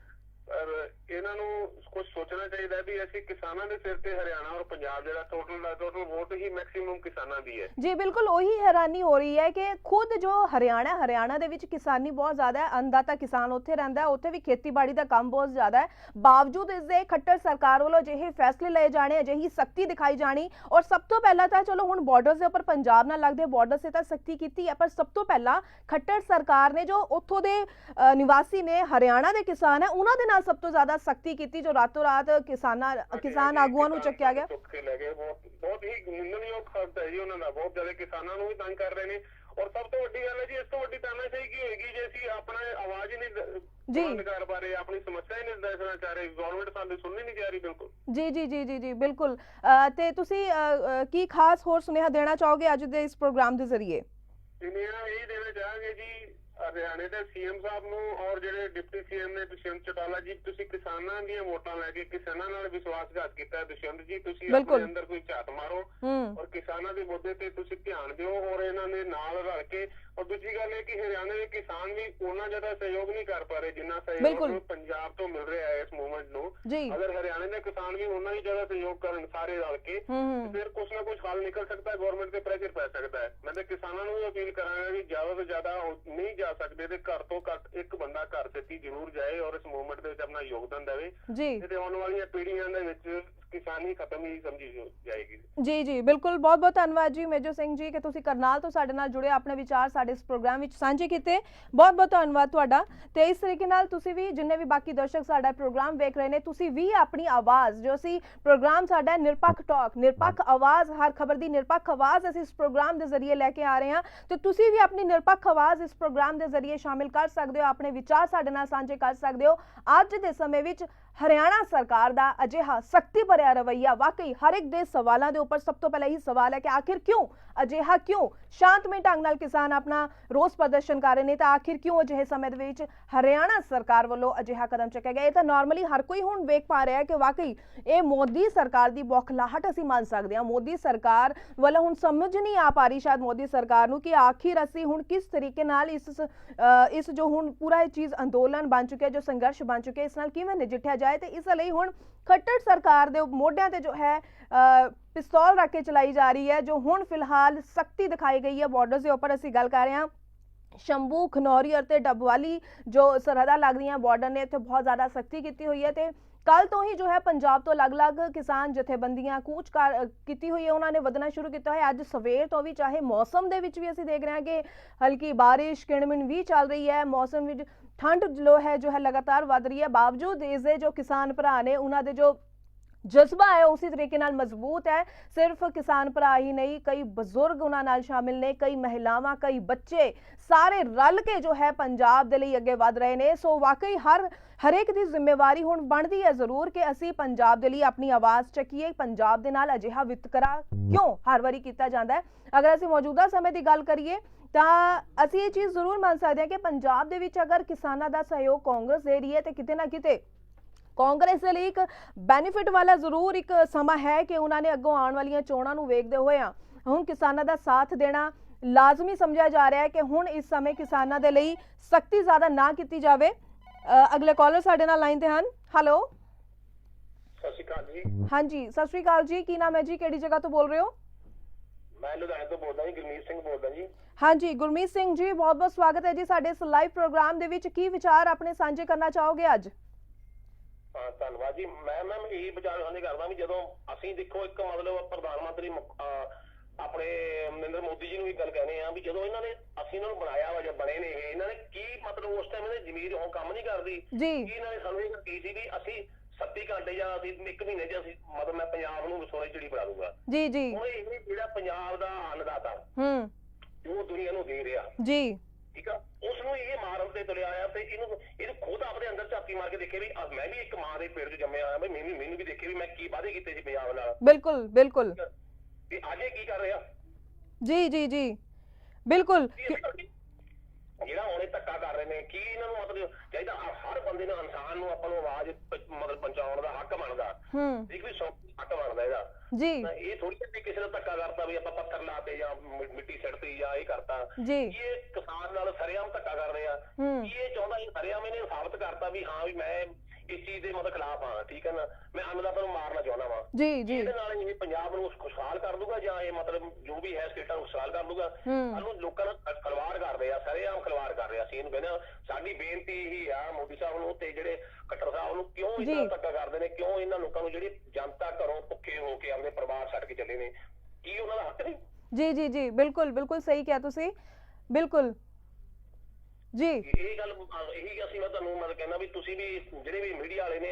ਪਰ ਇਹਨਾਂ ਨੂੰ ਕੁਝ ਸੋਚਣਾ ਚਾਹੀਦਾ ਵੀ ਅਸੀਂ ਕਿਸਾਨਾਂ ਦੇ ਸਿਰ ਤੇ ਹਰਿਆਣਾ ਔਰ ਪੰਜਾਬ ਜਿਹੜਾ ਟੋਟਲ ਦਾ ਟੋਟਲ ਵੋਟ ਹੀ ਮੈਕਸਿਮਮ ਕਿਸਾਨਾਂ ਦੀ ਹੈ। ਜੀ, ਬਿਲਕੁਲ ਉਹੀ ਹੈਰਾਨੀ ਹੋ ਰਹੀ ਹੈ ਕਿ ਖੁਦ ਜੋ ਹਰਿਆਣਾ ਹਰਿਆਣਾ ਦੇ ਵਿੱਚ ਕਿਸਾਨੀ ਬਹੁਤ ਜ਼ਿਆਦਾ ਹੈ, ਅੰਨਦਾਤਾ ਕਿਸਾਨ ਉੱਥੇ ਰਹਿੰਦਾ ਹੈ, ਉੱਥੇ ਵੀ ਖੇਤੀਬਾੜੀ ਦਾ ਕੰਮ ਬਹੁਤ ਜ਼ਿਆਦਾ ਹੈ। ਬਾਵਜੂਦ ਇਸ ਦੇ ਖੱਟਰ ਸਰਕਾਰ ਵੱਲੋਂ ਅਜਿਹੇ ਫੈਸਲੇ ਲਏ ਜਾਣੇ, ਅਜਿਹੀ ਸਖਤੀ ਦਿਖਾਈ ਜਾਣੀ ਔਰ ਸਭ ਤੋਂ ਪਹਿਲਾਂ ਤਾਂ ਚਲੋ ਹੁਣ ਬਾਰਡਰਸ ਦੇ ਉੱਪਰ ਪੰਜਾਬ ਨਾਲ ਲੱਗਦੇ ਬਾਰਡਰ ਸੇ ਤਾਂ ਸਖਤੀ ਕੀਤੀ ਹੈ, ਪਰ ਸਭ ਤੋਂ ਪਹਿਲਾਂ ਖੱਟਰ ਸਰਕਾਰ ਨੇ ਜੋ ਉੱਥੋਂ ਦੇ ਨਿਵਾਸੀ ਨੇ, ਹਰਿਆਣਾ ਦੇ ਕਿਸਾਨ ਹੈ, ਉਹਨਾਂ ਦੇ ਨਾਲ ਸਭ ਤੋਂ ਜ਼ਿਆਦਾ ਸਖਤੀ ਕੀਤੀ ਜੋ ਰਾਤੋਂ ਰਾਤ ਕਿਸਾਨਾਂ ਕਿਸਾਨ ਆਗੂਆਂ ਨੂੰ ਚੱਕਿਆ ਗਿਆ। ਚੁੱਕ ਕੇ ਲੈ ਗਏ। ਬਹੁਤ ਬਹੁਤ ਹੀ ਨਿੰਦਣਯੋਗ ਖਬਰ ਹੈ ਜੀ ਉਹਨਾਂ ਦਾ ਬਹੁਤ ਜ਼ਿਆਦਾ ਕਿਸਾਨਾਂ ਨੂੰ ਵੀ ਤੰਗ ਕਰ ਰਹੇ ਨੇ। ਔਰ ਸਭ ਤੋਂ ਵੱਡੀ ਗੱਲ ਹੈ ਜੀ ਇਸ ਤੋਂ ਵੱਡੀ ਤਾਨਾਸ਼ਾਹੀ ਕੀ ਹੋਏਗੀ ਜੇ ਅਸੀਂ ਆਪਣਾ ਆਵਾਜ਼ ਹੀ ਨਹੀਂ ਜੀ। ਬੁਲੰਦ ਕਰ ਪਾ ਰਹੇ ਆਪਣੀ ਸਮੱਸਿਆ ਹੀ ਨਹੀਂ ਦੱਸਣਾ ਚਾਹ ਰਹੇ। ਗਵਰਨਮੈਂਟ ਸਾਨੂੰ ਸੁਣਨੀ ਨਹੀਂ ਜਾ ਰਹੀ ਬਿਲਕੁਲ। ਜੀ ਜੀ ਜੀ ਜੀ ਜੀ ਬਿਲਕੁਲ। ਤੇ ਤੁਸੀਂ ਕੀ ਖਾਸ ਹੋਰ ਸੁਨੇਹਾ ਦੇਣਾ ਚਾਹੋਗੇ ਅੱਜ ਦੇ ਇਸ ਪ੍ਰੋਗਰਾਮ ਦੇ ਜ਼ਰੀਏ? ਇੰਡੀਆ ਇਹ ਦੇਣਾ ਚਾਹਾਂਗੇ ਜੀ ਹਰਿਆਣੇ ਦੇ ਸੀਐਮ ਸਾਹਿਬ ਨੂੰ ਔਰ ਜਿਹੜੇ ਡਿਪਟੀ ਸੀਐਮ ਨੇ ਦੁਸ਼ਯੰਤ ਚੌਟਾਲਾ ਜੀ ਤੁਸੀਂ ਕਿਸਾਨਾਂ ਦੀਆਂ ਵੋਟਾਂ ਲੈ ਕੇ ਕਿਸਾਨਾਂ ਨਾਲ ਵਿਸ਼ਵਾਸਘਾਤ ਕੀਤਾ। ਦੁਸ਼ਯੰਤ ਜੀ ਤੁਸੀਂ। ਆਪਣੇ ਅੰਦਰ ਕੋਈ ਝਾਤ ਮਾਰੋ ਔਰ ਕਿਸਾਨਾਂ ਦੇ ਮੁੱਦੇ ਤੇ ਤੁਸੀਂ ਧਿਆਨ ਦਿਓ ਔਰ ਇਹਨਾਂ ਦੇ ਨਾਲ ਰਲ ਕੇ ਔਰ ਦੂਜੀ ਗੱਲ ਇਹ ਕਿ ਹਰਿਆਣਾ ਦੇ ਕਿਸਾਨ ਵੀ ਉਹਨਾਂ ਜ਼ਿਆਦਾ ਸਹਿਯੋਗ ਨਹੀਂ ਕਰ ਪਾ ਰਹੇ ਜਿੰਨਾ। ਸਹਿਯੋਗ ਪੰਜਾਬ ਤੋਂ ਮਿਲ ਰਿਹਾ ਹੈ ਇਸ ਮੂਵਮੈਂਟ ਨੂੰ ਅਗਰ ਹਰਿਆਣੇ ਦੇ ਕਿਸਾਨ ਵੀ ਉਹਨਾਂ ਹੀ ਜ਼ਿਆਦਾ ਸਹਿਯੋਗ ਕਰਨ ਸਾਰੇ ਰਲ ਕੇ ਫਿਰ ਕੁਛ ਨਾ ਕੁਛ ਹੱਲ ਨਿਕਲ ਸਕਦਾ ਹੈ ਗਵਰਨਮੈਂਟ ਤੇ ਪ੍ਰੈਸ਼ਰ ਪੈ ਸਕਦਾ ਹੈ ਮੈਂ ਤਾਂ ਕਿਸਾਨਾਂ ਨੂੰ ਵੀ ਅਪੀਲ ਕਰਾਂਗਾ ਵੀ ਜ਼ਿਆਦਾ ਤੋਂ ਜ਼ਿਆਦਾ ਨਹੀਂ ਜਾ ਸਕਦੇ ਤੇ ਘਰ ਤੋਂ ਘੱਟ ਇੱਕ ਬੰਦਾ ਘਰ ਤੇ ਜ਼ਰੂਰ ਜਾਏ ਔਰ ਇਸ ਮੂਵਮੈਂਟ ਦੇ ਵਿੱਚ ਆਪਣਾ ਯੋਗਦਾਨ ਦੇਵੇ ਜੀ। ਤੇ ਆਉਣ ਵਾਲੀਆਂ ਪੀੜ੍ਹੀਆਂ ਦੇ ਵਿੱਚ ਕਿਸਾਨੀ ਖਤਮ ਹੀ ਸਮਝੀ ਜਾਏਗੀ। ਜੀ ਜੀ, ਬਿਲਕੁਲ। ਬਹੁਤ ਬਹੁਤ ਧੰਨਵਾਦ ਜੀ ਮੇਜਰ ਸਿੰਘ ਜੀ, ਕਿ ਤੁਸੀਂ ਕਰਨਾਲ ਤੋਂ ਸਾਡੇ ਨਾਲ ਜੁੜੇ, ਆਪਣੇ ਵਿਚਾਰ ਸਾਡੇ ਇਸ ਪ੍ਰੋਗਰਾਮ ਵਿੱਚ ਸਾਂਝੇ ਕੀਤੇ। ਬਹੁਤ ਬਹੁਤ ਧੰਨਵਾਦ ਤੁਹਾਡਾ। ਤੇ ਇਸ ਤਰੀਕੇ ਨਾਲ ਤੁਸੀਂ ਵੀ ਜਿੰਨੇ ਵੀ ਬਾਕੀ ਦਰਸ਼ਕ ਸਾਡਾ ਪ੍ਰੋਗਰਾਮ ਵੇਖ ਰਹੇ ਨੇ, ਤੁਸੀਂ ਵੀ ਆਪਣੀ ਆਵਾਜ਼, ਜੋ ਅਸੀਂ ਪ੍ਰੋਗਰਾਮ ਸਾਡਾ ਨਿਰਪੱਖ ਟਾਕ ਨਿਰਪੱਖ ਆਵਾਜ਼, ਹਰ ਖਬਰ ਦੀ ਨਿਰਪੱਖ ਆਵਾਜ਼ ਅਸੀਂ ਇਸ ਪ੍ਰੋਗਰਾਮ ਦੇ ਜ਼ਰੀਏ ਲੈ ਕੇ ਆ ਰਹੇ ਹਾਂ। ਤੇ ਤੁਸੀਂ ਵੀ ਆਪਣੀ ਨਿਰਪੱਖ ਆਵਾਜ਼ ਇਸ ਪ੍ਰੋਗਰਾਮ ਦੇ ਜ਼ਰੀਏ ਸ਼ਾਮਿਲ ਕਰ ਸਕਦੇ ਹੋ, ਆਪਣੇ ਵਿਚਾਰ ਸਾਡੇ ਨਾਲ ਸਾਂਝੇ ਕਰ ਸਕਦੇ ਹੋ। ਅੱਜ ਦੇ ਸਮੇਂ ਵਿੱਚ ਹਰਿਆਣਾ ਸਰਕਾਰ ਦਾ ਅਜਿਹਾ ਸਖਤੀ ਭਰਿਆ ਰਵੱਈਆ, ਵਾਕਈ ਹਰ ਇੱਕ ਦੇ ਸਵਾਲਾਂ ਦੇ ਉੱਪਰ ਸਭ ਤੋਂ ਪਹਿਲਾਂ ਇਹ ਸਵਾਲ ਹੈ ਕਿ ਆਖਿਰ ਕਿਉਂ? ਅਜਿਹਾ ਕਿਉਂ? ਸ਼ਾਂਤਮਈ ਢੰਗ ਨਾਲ ਕਿਸਾਨ ਆਪਣਾ ਰੋਸ ਪ੍ਰਦਰਸ਼ਨ ਕਰ ਰਹੇ ਨੇ, ਤਾਂ ਆਖਿਰ ਕਿਉਂ ਅਜਿਹੇ ਸਮੇਂ ਦੇ ਵਿੱਚ ਹਰਿਆਣਾ ਸਰਕਾਰ ਵੱਲੋਂ ਅਜਿਹਾ ਕਦਮ ਚੁੱਕਿਆ ਗਿਆ? ਇਹ ਤਾਂ ਨਾਰਮਲੀ ਹਰ ਕੋਈ ਹੁਣ ਵੇਖ ਪਾ ਰਿਹਾ ਹੈ ਕਿ ਵਾਕਈ ਇਹ ਮੋਦੀ ਸਰਕਾਰ ਦੀ ਬੌਖਲਾਹਟ ਅਸੀਂ ਮੰਨ ਸਕਦੇ ਹਾਂ। ਮੋਦੀ ਸਰਕਾਰ ਵੱਲੋਂ ਹੁਣ ਸਮਝ ਨਹੀਂ ਆ ਪਾ ਰਹੀ ਸ਼ਾਇਦ ਮੋਦੀ ਸਰਕਾਰ ਨੂੰ ਕਿ ਆਖਿਰ ਅਸੀਂ ਹੁਣ ਕਿਸ ਤਰੀਕੇ ਨਾਲ ਇਸ ਇਸ ਜੋ ਹੁਣ ਪੂਰਾ ਇਹ ਚੀਜ਼ ਅੰਦੋਲਨ ਬਣ ਚੁੱਕਿਆ, ਜੋ ਸੰਘਰਸ਼ ਬਣ ਚੁੱਕਿਆ, ਇਸ ਨਾਲ ਕਿਵੇਂ ਨਜਿੱਠਿਆ ਜਾ ਜਾਏ ਤੇ ਇਸ ਲਈ ਹੁਣ ਖੱਟੜ ਸਰਕਾਰ ਦੇ ਮੋਢਿਆਂ ਤੇ ਜੋ ਹੈ ਅ, ਪਿਸਤੌਲ ਰੱਖ ਕੇ ਚਲਾਈ ਜਾ ਰਹੀ ਹੈ ਜੋ ਹੁਣ ਫਿਲਹਾਲ ਸਖਤੀ ਦਿਖਾਈ ਗਈ ਹੈ ਬਾਰਡਰਸ ਦੇ ਉੱਪਰ। ਅਸੀਂ ਗੱਲ ਕਰ ਰਹੇ ਹਾਂ ਸ਼ੰਭੂ ਖਨੌਰੀ ਅਤੇ ਡੱਬਵਾਲੀ ਜੋ ਸਰਹੱਦਾਂ ਲੱਗਦੀਆਂ ਬਾਰਡਰ ਨੇ ਇੱਥੇ ਬਹੁਤ ਜ਼ਿਆਦਾ ਸਖਤੀ ਕੀਤੀ ਹੋਈ ਹੈ ਤੇ ਕੱਲ ਤੋਂ ਹੀ ਜੋ ਹੈ ਪੰਜਾਬ ਤੋਂ ਅਲੱਗ-ਅਲੱਗ ਕਿਸਾਨ ਜਥੇਬੰਦੀਆਂ ਕੂਚ ਕਰ ਕੀਤੀ ਹੋਈ ਹੈ। ਉਹਨਾਂ ਨੇ ਵਧਣਾ ਸ਼ੁਰੂ ਕੀਤਾ ਹੋਇਆ। ਅੱਜ ਸਵੇਰ ਤੋਂ ਵੀ ਚਾਹੇ ਮੌਸਮ ਦੇ ਵਿੱਚ ਵੀ ਅਸੀਂ ਦੇਖ ਰਹੇ ਹਾਂ ਕਿ ਹਲਕੀ ਬਾਰਿਸ਼, ਕਿਣਮਿਣ ਵੀ ਚੱਲ ਰਹੀ ਹੈ। ਮੌਸਮ ਵਿੱਚ ਠੰਡ ਜੋ ਹੈ ਜੋ ਹੈ ਲਗਾਤਾਰ ਵੱਧ ਰਹੀ ਹੈ। ਬਾਵਜੂਦ ਇਸ ਦੇ ਜੋ ਕਿਸਾਨ ਭਰਾ ਨੇ, ਉਹਨਾਂ ਦੇ ਜੋ ਜਜ਼ਬਾ ਹੈ, ਉਸੇ ਤਰੀਕੇ ਨਾਲ ਮਜ਼ਬੂਤ ਹੈ। ਸਿਰਫ ਕਿਸਾਨ ਭਰਾ ਹੀ ਨਹੀਂ, ਕਈ ਬਜ਼ੁਰਗ ਉਹਨਾਂ ਨਾਲ ਸ਼ਾਮਿਲ ਨੇ, ਕਈ ਮਹਿਲਾਵਾਂ, ਕਈ ਬੱਚੇ, ਸਾਰੇ ਰਲ ਕੇ ਜੋ ਹੈ ਪੰਜਾਬ ਦੇ ਲਈ ਅੱਗੇ ਵਧ ਰਹੇ ਨੇ। ਸੋ ਵਾਕਈ ਹਰ, ਹਰੇਕ ਦੀ ਜ਼ਿੰਮੇਵਾਰੀ ਹੁਣ ਬਣਦੀ ਹੈ ਜ਼ਰੂਰ ਕਿ ਅਸੀਂ ਪੰਜਾਬ ਦੇ ਲਈ ਆਪਣੀ ਆਵਾਜ਼ ਚੱਕੀਏ, ਪੰਜਾਬ ਦੇ ਨਾਲ ਅਜਿਹਾ ਵਿਤਕਰਾ ਕਿਉਂ ਹਰ ਵਾਰੀ ਕੀਤਾ ਜਾਂਦਾ ਹੈ। ਅਗਰ ਅਸੀਂ ਮੌਜੂਦਾ ਸਮੇਂ ਦੀ ਗੱਲ ਕਰੀਏ, ਤਾਂ ਅਸੀਂ ਇਹ ਚੀਜ਼ ਜ਼ਰੂਰ ਮੰਨ ਸਕਦੇ ਹਾਂ ਕਿ ਪੰਜਾਬ ਦੇ ਵਿੱਚ ਅਗਰ ਕਿਸਾਨਾਂ ਦਾ ਸਹਿਯੋਗ ਕਾਂਗਰਸ ਦੇ ਰਹੀ ਹੈ ਤੇ ਕਿਤੇ ਨਾ ਕਿਤੇ ਕਾਂਗਰਸ ਦੇ ਲਈ ਇੱਕ ਬੈਨੀਫਿਟ ਵਾਲਾ ਜ਼ਰੂਰ ਇੱਕ ਸਮਾਂ ਹੈ ਕਿ ਉਹਨਾਂ ਨੇ ਅੱਗੋਂ ਆਉਣ ਵਾਲੀਆਂ ਚੋਣਾਂ ਨੂੰ ਵੇਖਦੇ ਹੋਏ ਆ। ਹੁਣ ਕਿਸਾਨਾਂ ਦਾ ਸਾਥ ਦੇਣਾ ਲਾਜ਼ਮੀ ਸਮਝਿਆ ਜਾ ਰਿਹਾ ਹੈ ਕਿ ਹੁਣ ਇਸ ਸਮੇਂ ਕਿਸਾਨਾਂ ਦੇ ਲਈ ਸਖਤੀ ਜ਼ਿਆਦਾ ਨਾ ਕੀਤੀ ਜਾਵੇ। ਅਗਲੇ ਕਾਲਰ ਸਾਡੇ ਨਾਲ ਲਾਈਨ ਤੇ ਹਨ। ਹੈਲੋ ਸਤਿ ਸ਼੍ਰੀ ਅਕਾਲ ਜੀ। ਹਾਂਜੀ ਸਤਿ ਸ਼੍ਰੀ ਅਕਾਲ ਜੀ। ਕੀ ਨਾਮ ਹੈ ਜੀ? ਕਿਹੜੀ ਜਗ੍ਹਾ ਤੋਂ ਬੋਲ ਰਹੇ ਹੋ? ਮੈਂ ਲੁਧਿਆਣੇ ਤੋਂ ਬੋਲਦਾ ਜੀ ਗੁਰਮੀਤ ਸਿੰਘ ਬੋਲਦਾ ਜੀ। ਹਾਂਜੀ ਗੁਰਮੀਤ ਸਿੰਘ ਜੀ ਬਹੁਤ ਬਹੁਤ ਸਵਾਗਤ ਹੈ ਜੀ ਸਾਡੇ ਇਸ ਲਾਈਵ ਪ੍ਰੋਗਰਾਮ ਦੇ ਵਿੱਚ। ਕੀ ਵਿਚਾਰ ਆਪਣੇ ਸਾਂਝੇ ਕਰਨਾ ਚਾਹੋਗੇ ਅੱਜ? ਹਾਂ ਧੰਨਵਾਦ ਜੀ। ਮੈਂ ਮੈਮ ਇਹੀ ਵਿਚਾਰ ਸਾਂਝੇ ਕਰਦਾ ਵੀ ਜਦੋਂ ਅਸੀਂ ਦੇਖੋ ਇੱਕ ਮਤਲਬ ਪ੍ਰਧਾਨ ਮੰਤਰੀ ਆਪਣੇ ਨਰਿੰਦਰ ਮੋਦੀ ਜੀ ਨੂੰ ਵੀ ਗੱਲ ਕਹਿੰਦੇ ਆ ਵੀ ਜਦੋਂ ਇਹਨਾਂ ਨੇ ਅਸੀਂ ਇਹਨਾਂ ਨੂੰ ਬਣਾਇਆ ਵਾ ਜਾਂ ਬਣੇ ਨੇ ਇਹ ਇਹਨਾਂ ਨੇ ਕੀ ਮਤਲਬ ਉਸ ਟਾਈਮ ਇਹਨੇ ਜ਼ਮੀਰ ਉਹ ਕੰਮ ਨਹੀਂ ਕਰਦੀ? ਜੀ। ਕੀ ਇਹਨਾਂ ਨੇ ਸਾਨੂੰ ਇਹ ਕੀ ਸੀ ਵੀ ਅਸੀਂ 37 ਘੰਟੇ ਜਾਂ ਅਸੀਂ ਇੱਕ ਮਹੀਨੇ ਚ ਅਸੀਂ ਮਤਲਬ ਮੈਂ ਪੰਜਾਬ ਨੂੰ ਸੋਨੇ ਚਿੜੀ ਬਣਾ ਦੂੰਗਾ। ਜੀ ਜੀ। ਹੁਣ ਇਹ ਜਿਹੜਾ ਪੰਜਾਬ ਦਾ ਅੰਨਦਾਤਾ ਹੂੰ। ਉਹ ਦੁਨੀਆ ਨੂੰ ਦੇ ਰਿਹਾ। ਜੀ। ਠੀਕ ਆ ਉਸ ਨੂੰ ਇਹ ਮਾਰਨ ਤੇ ਤੁਲਿਆ ਆਇਆ ਤੇ ਇਹਨੂੰ ਇਹਨੂੰ ਖੁਦ ਆਪਣੇ ਅੰਦਰ ਝਾਤੀ ਮਾਰ ਕੇ ਦੇਖੇ ਵੀ ਮੈਂ ਵੀ ਇੱਕ ਮਾਂ ਦੇ ਪੇਟ 'ਚ ਜੰਮਿਆ ਆਇਆ ਬਈ ਮੈਨੂੰ ਮੈਨੂੰ ਵੀ ਦੇਖੇ ਵੀ ਮੈਂ ਕੀ ਵਾਅਦੇ ਕੀਤੇ ਸੀ ਪੰਜਾਬ ਨਾਲ। ਬਿਲਕੁਲ ਬਿਲਕੁਲ। ਵੀ ਅੱਜ ਇਹ ਕੀ ਕਰ ਰਿਹਾ? ਜੀ ਜੀ ਜੀ। ਬਿਲਕੁਲ? ਜਿਹੜਾ ਹੁਣੇ ਧੱਕਾ ਕਰ ਰਹੇ ਨੇ ਕੀ ਇਹਨਾਂ ਨੂੰ ਮਤਲਬ ਚਾਹੀਦਾ ਹਰ- ਬੰਦੇ ਨੂੰ ਇਨਸਾਨ ਨੂੰ ਆਪਾਂ ਨੂੰ ਆਵਾਜ਼ ਮਤਲਬ ਪਹੁੰਚਾਉਣ ਦਾ ਹੱਕ ਬਣਦਾ। ਹੂੰ। ਇੱਕ ਵੀ ਹੱਕ ਬਣਦਾ ਇਹਦਾ। ਜੀ। ਇਹ ਥੋੜੀ ਜਿਹੀ ਕਿਸੇ ਨੂੰ ਧੱਕਾ ਕਰਤਾ ਵੀ ਆਪਾਂ ਪੱਥਰ ਲਾਤੇ ਜਾਂ ਮਿੱਟੀ ਸਿੱਟਤੀ ਜਾਂ ਇਹ ਕਰਤਾ। ਜੀ। ਇਹ ਕਿਸਾਨ ਨਾਲ ਸਰੇਆਮ ਧੱਕਾ ਕਰ ਰਹੇ ਆ। ਹੂੰ। ਕੀ ਇਹ ਚਾਹੁੰਦਾ ਇਹ ਸਰੇਆਮ ਇਹਨੇ ਸਾਬਤ ਕਰਤਾ ਵੀ ਹਾਂ ਵੀ ਮੈਂ ਇਸ ਚੀਜ਼ ਦੇ ਮਤਲਬ ਖਿਲਾਫ ਹਾਂ ਠੀਕ ਹੈ ਨਾ? ਮੈਂ ਅੰਨਦਾਤਾ ਨੂੰ ਮਾਰਨਾ ਚਾਹੁੰਦਾ ਵਾਂ। ਜੀ ਜੀ। ਇਹਦੇ ਨਾਲ ਇਹ ਪੰਜਾਬ ਨੂੰ ਖੁਸ਼ਹਾਲ ਕਰ ਦੂਗਾ ਜਾਂ ਇਹ ਮਤਲਬ ਜੋ ਵੀ ਹੈ ਸਟੇਟਾਂ ਨੂੰ ਖੁਸ਼ਹਾਲ ਕਰ ਦੂਗਾ? ਹੂੰ। ਸਾਨੂੰ ਲੋਕਾਂ ਨਾਲ ਖਿਲਵਾੜ ਕਰ ਰਹੇ ਆ ਸਰੇਆਮ ਖਿਲਵਾੜ ਕਰ ਰਹੇ ਆ। ਅਸੀਂ ਇਹਨੂੰ ਕਹਿੰਦੇ ਆ ਸਾਡੀ ਬੇਨਤੀ ਇਹੀ ਆ ਮੋਦੀ ਸਾਹਿਬ ਨੂੰ ਤੇ ਜਿਹੜੇ ਖੱਟਰ ਸਾਹਿਬ ਨੂੰ ਕਿਉਂ। ਇਦਾਂ ਧੱਕਾ ਕਰਦੇ ਨੇ? ਕਿਉਂ ਇਹਨਾਂ ਲੋਕਾਂ ਨੂੰ ਜਿਹੜੀ ਜਨਤਾ ਘਰੋਂ ਭੁੱਖੇ ਹੋ ਕੇ ਆਪਣੇ ਪਰਿਵਾਰ ਛੱਡ ਕੇ ਚੱਲੇ ਨੇ? ਕੀ ਉਹਨਾਂ ਦਾ ਹੱਕ ਨਹੀਂ? ਜੀ ਜੀ ਜੀ। ਬਿਲਕੁਲ ਬਿਲਕੁਲ ਸਹੀ ਕਿਹਾ ਤੁਸੀਂ। ਬਿਲਕੁਲ। ਜੀ। ਇਹ ਗੱਲ ਇਹੀ ਅਸੀਂ ਮੈਂ ਤੁਹਾਨੂੰ ਮਤਲਬ ਕਹਿੰਦਾ ਵੀ ਤੁਸੀਂ ਵੀ ਜਿਹੜੇ ਵੀ ਮੀਡੀਆ ਵਾਲੇ ਨੇ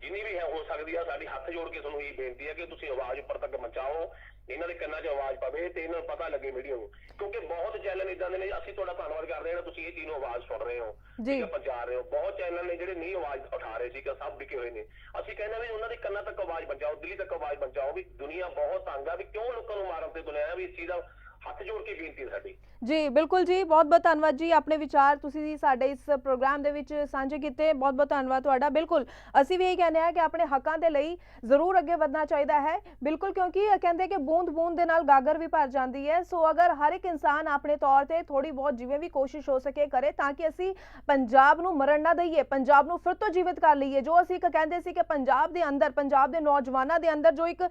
ਜਿੰਨੀ ਵੀ ਹੈ ਹੋ ਸਕਦੀ ਆ ਸਾਡੀ ਹੱਥ ਜੋੜ ਕੇ ਤੁਹਾਨੂੰ ਇਹ ਬੇਨਤੀ ਹੈ ਕਿ ਤੁਸੀਂ ਆਵਾਜ਼ ਉੱਪਰ ਤੱਕ ਪਹੁੰਚਾਓ ਇਹਨਾਂ ਦੇ ਕੰਨਾਂ 'ਚ ਆਵਾਜ਼ ਪਵੇ ਤੇ ਇਹਨਾਂ ਨੂੰ ਪਤਾ ਲੱਗੇ ਮੀਡੀਆ ਨੂੰ। ਕਿਉਂਕਿ ਬਹੁਤ ਚੈਨਲ ਇਦਾਂ ਦੇ ਨੇ ਅਸੀਂ ਤੁਹਾਡਾ ਧੰਨਵਾਦ ਕਰਦੇ ਹਾਂ ਤੁਸੀਂ ਇਹ ਚੀਜ਼ ਨੂੰ ਆਵਾਜ਼ ਸੁਣ ਰਹੇ ਹੋ। ਠੀਕ ਪਹੁੰਚਾ ਰਹੇ ਹੋ। ਬਹੁਤ ਚੈਨਲ ਨੇ ਜਿਹੜੇ ਨਹੀਂ ਆਵਾਜ਼ ਉਠਾ ਰਹੇ ਸੀ ਕਿ ਸਭ ਡਿੱਗੇ ਹੋਏ ਨੇ। ਅਸੀਂ ਕਹਿੰਦੇ ਵੀ ਉਹਨਾਂ ਦੇ ਕੰਨਾਂ ਤੱਕ ਆਵਾਜ਼ ਪਹੁੰਚਾਓ ਦਿੱਲੀ ਤੱਕ ਆਵਾਜ਼ ਪਹੁੰਚਾਓ ਵੀ ਦੁਨੀਆ ਬਹੁਤ ਤੰਗ ਆ ਵੀ ਕਿਉਂ ਲੋਕਾਂ ਨੂੰ ਮਾਰਨ ਤੇ ਤੁਲਿਆ ਆ ਵੀ ਇਸ ਚੀਜ਼ ਦਾ ਹੱਥ ਜੋੜ ਕੇ ਬੇਨਤੀ ਹੈ ਸਾਡੀ। ਜੀ, ਬਿਲਕੁਲ ਜੀ ਬਹੁਤ ਬਹੁਤ ਧੰਨਵਾਦ ਜੀ ਆਪਣੇ ਵਿਚਾਰ ਤੁਸੀਂ ਸਾਡੇ ਇਸ ਪ੍ਰੋਗਰਾਮ ਦੇ ਵਿੱਚ ਸਾਂਝੇ ਕੀਤੇ ਬਹੁਤ ਬਹੁਤ ਧੰਨਵਾਦ ਤੁਹਾਡਾ, ਬਿਲਕੁਲ। ਅਸੀਂ ਵੀ ਇਹ ਕਹਿੰਦੇ ਆ ਕਿ ਆਪਣੇ ਹੱਕਾਂ ਦੇ ਲਈ ਜ਼ਰੂਰ ਅੱਗੇ ਵਧਣਾ ਚਾਹੀਦਾ ਹੈ, ਬਿਲਕੁਲ ਕਿਉਂਕਿ ਕਹਿੰਦੇ ਕਿ ਬੂੰਦ ਬੂੰਦ ਦੇ ਨਾਲ ਗਾਗਰ ਵੀ ਭਰ ਜਾਂਦੀ ਹੈ, ਸੋ ਅਗਰ ਹਰ ਇੱਕ ਇਨਸਾਨ ਆਪਣੇ ਤੌਰ ਤੇ ਥੋੜੀ ਬਹੁਤ ਜਿਵੇਂ ਵੀ ਕੋਸ਼ਿਸ਼ ਹੋ ਸਕੇ ਕਰੇ ਤਾਂ ਕਿ ਅਸੀਂ ਪੰਜਾਬ ਨੂੰ ਮਰਨ ਨਾ ਦਈਏ, ਪੰਜਾਬ ਨੂੰ ਫਿਰ ਤੋਂ ਜੀਵਿਤ ਕਰ ਲਈਏ, ਜੋ ਅਸੀਂ ਇੱਕ ਕਹਿੰਦੇ ਸੀ ਕਿ ਪੰਜਾਬ ਦੇ ਅੰਦਰ, ਪੰਜਾਬ ਦੇ ਨੌਜਵਾਨਾਂ ਦੇ ਅੰਦਰ ਜੋ ਇੱਕ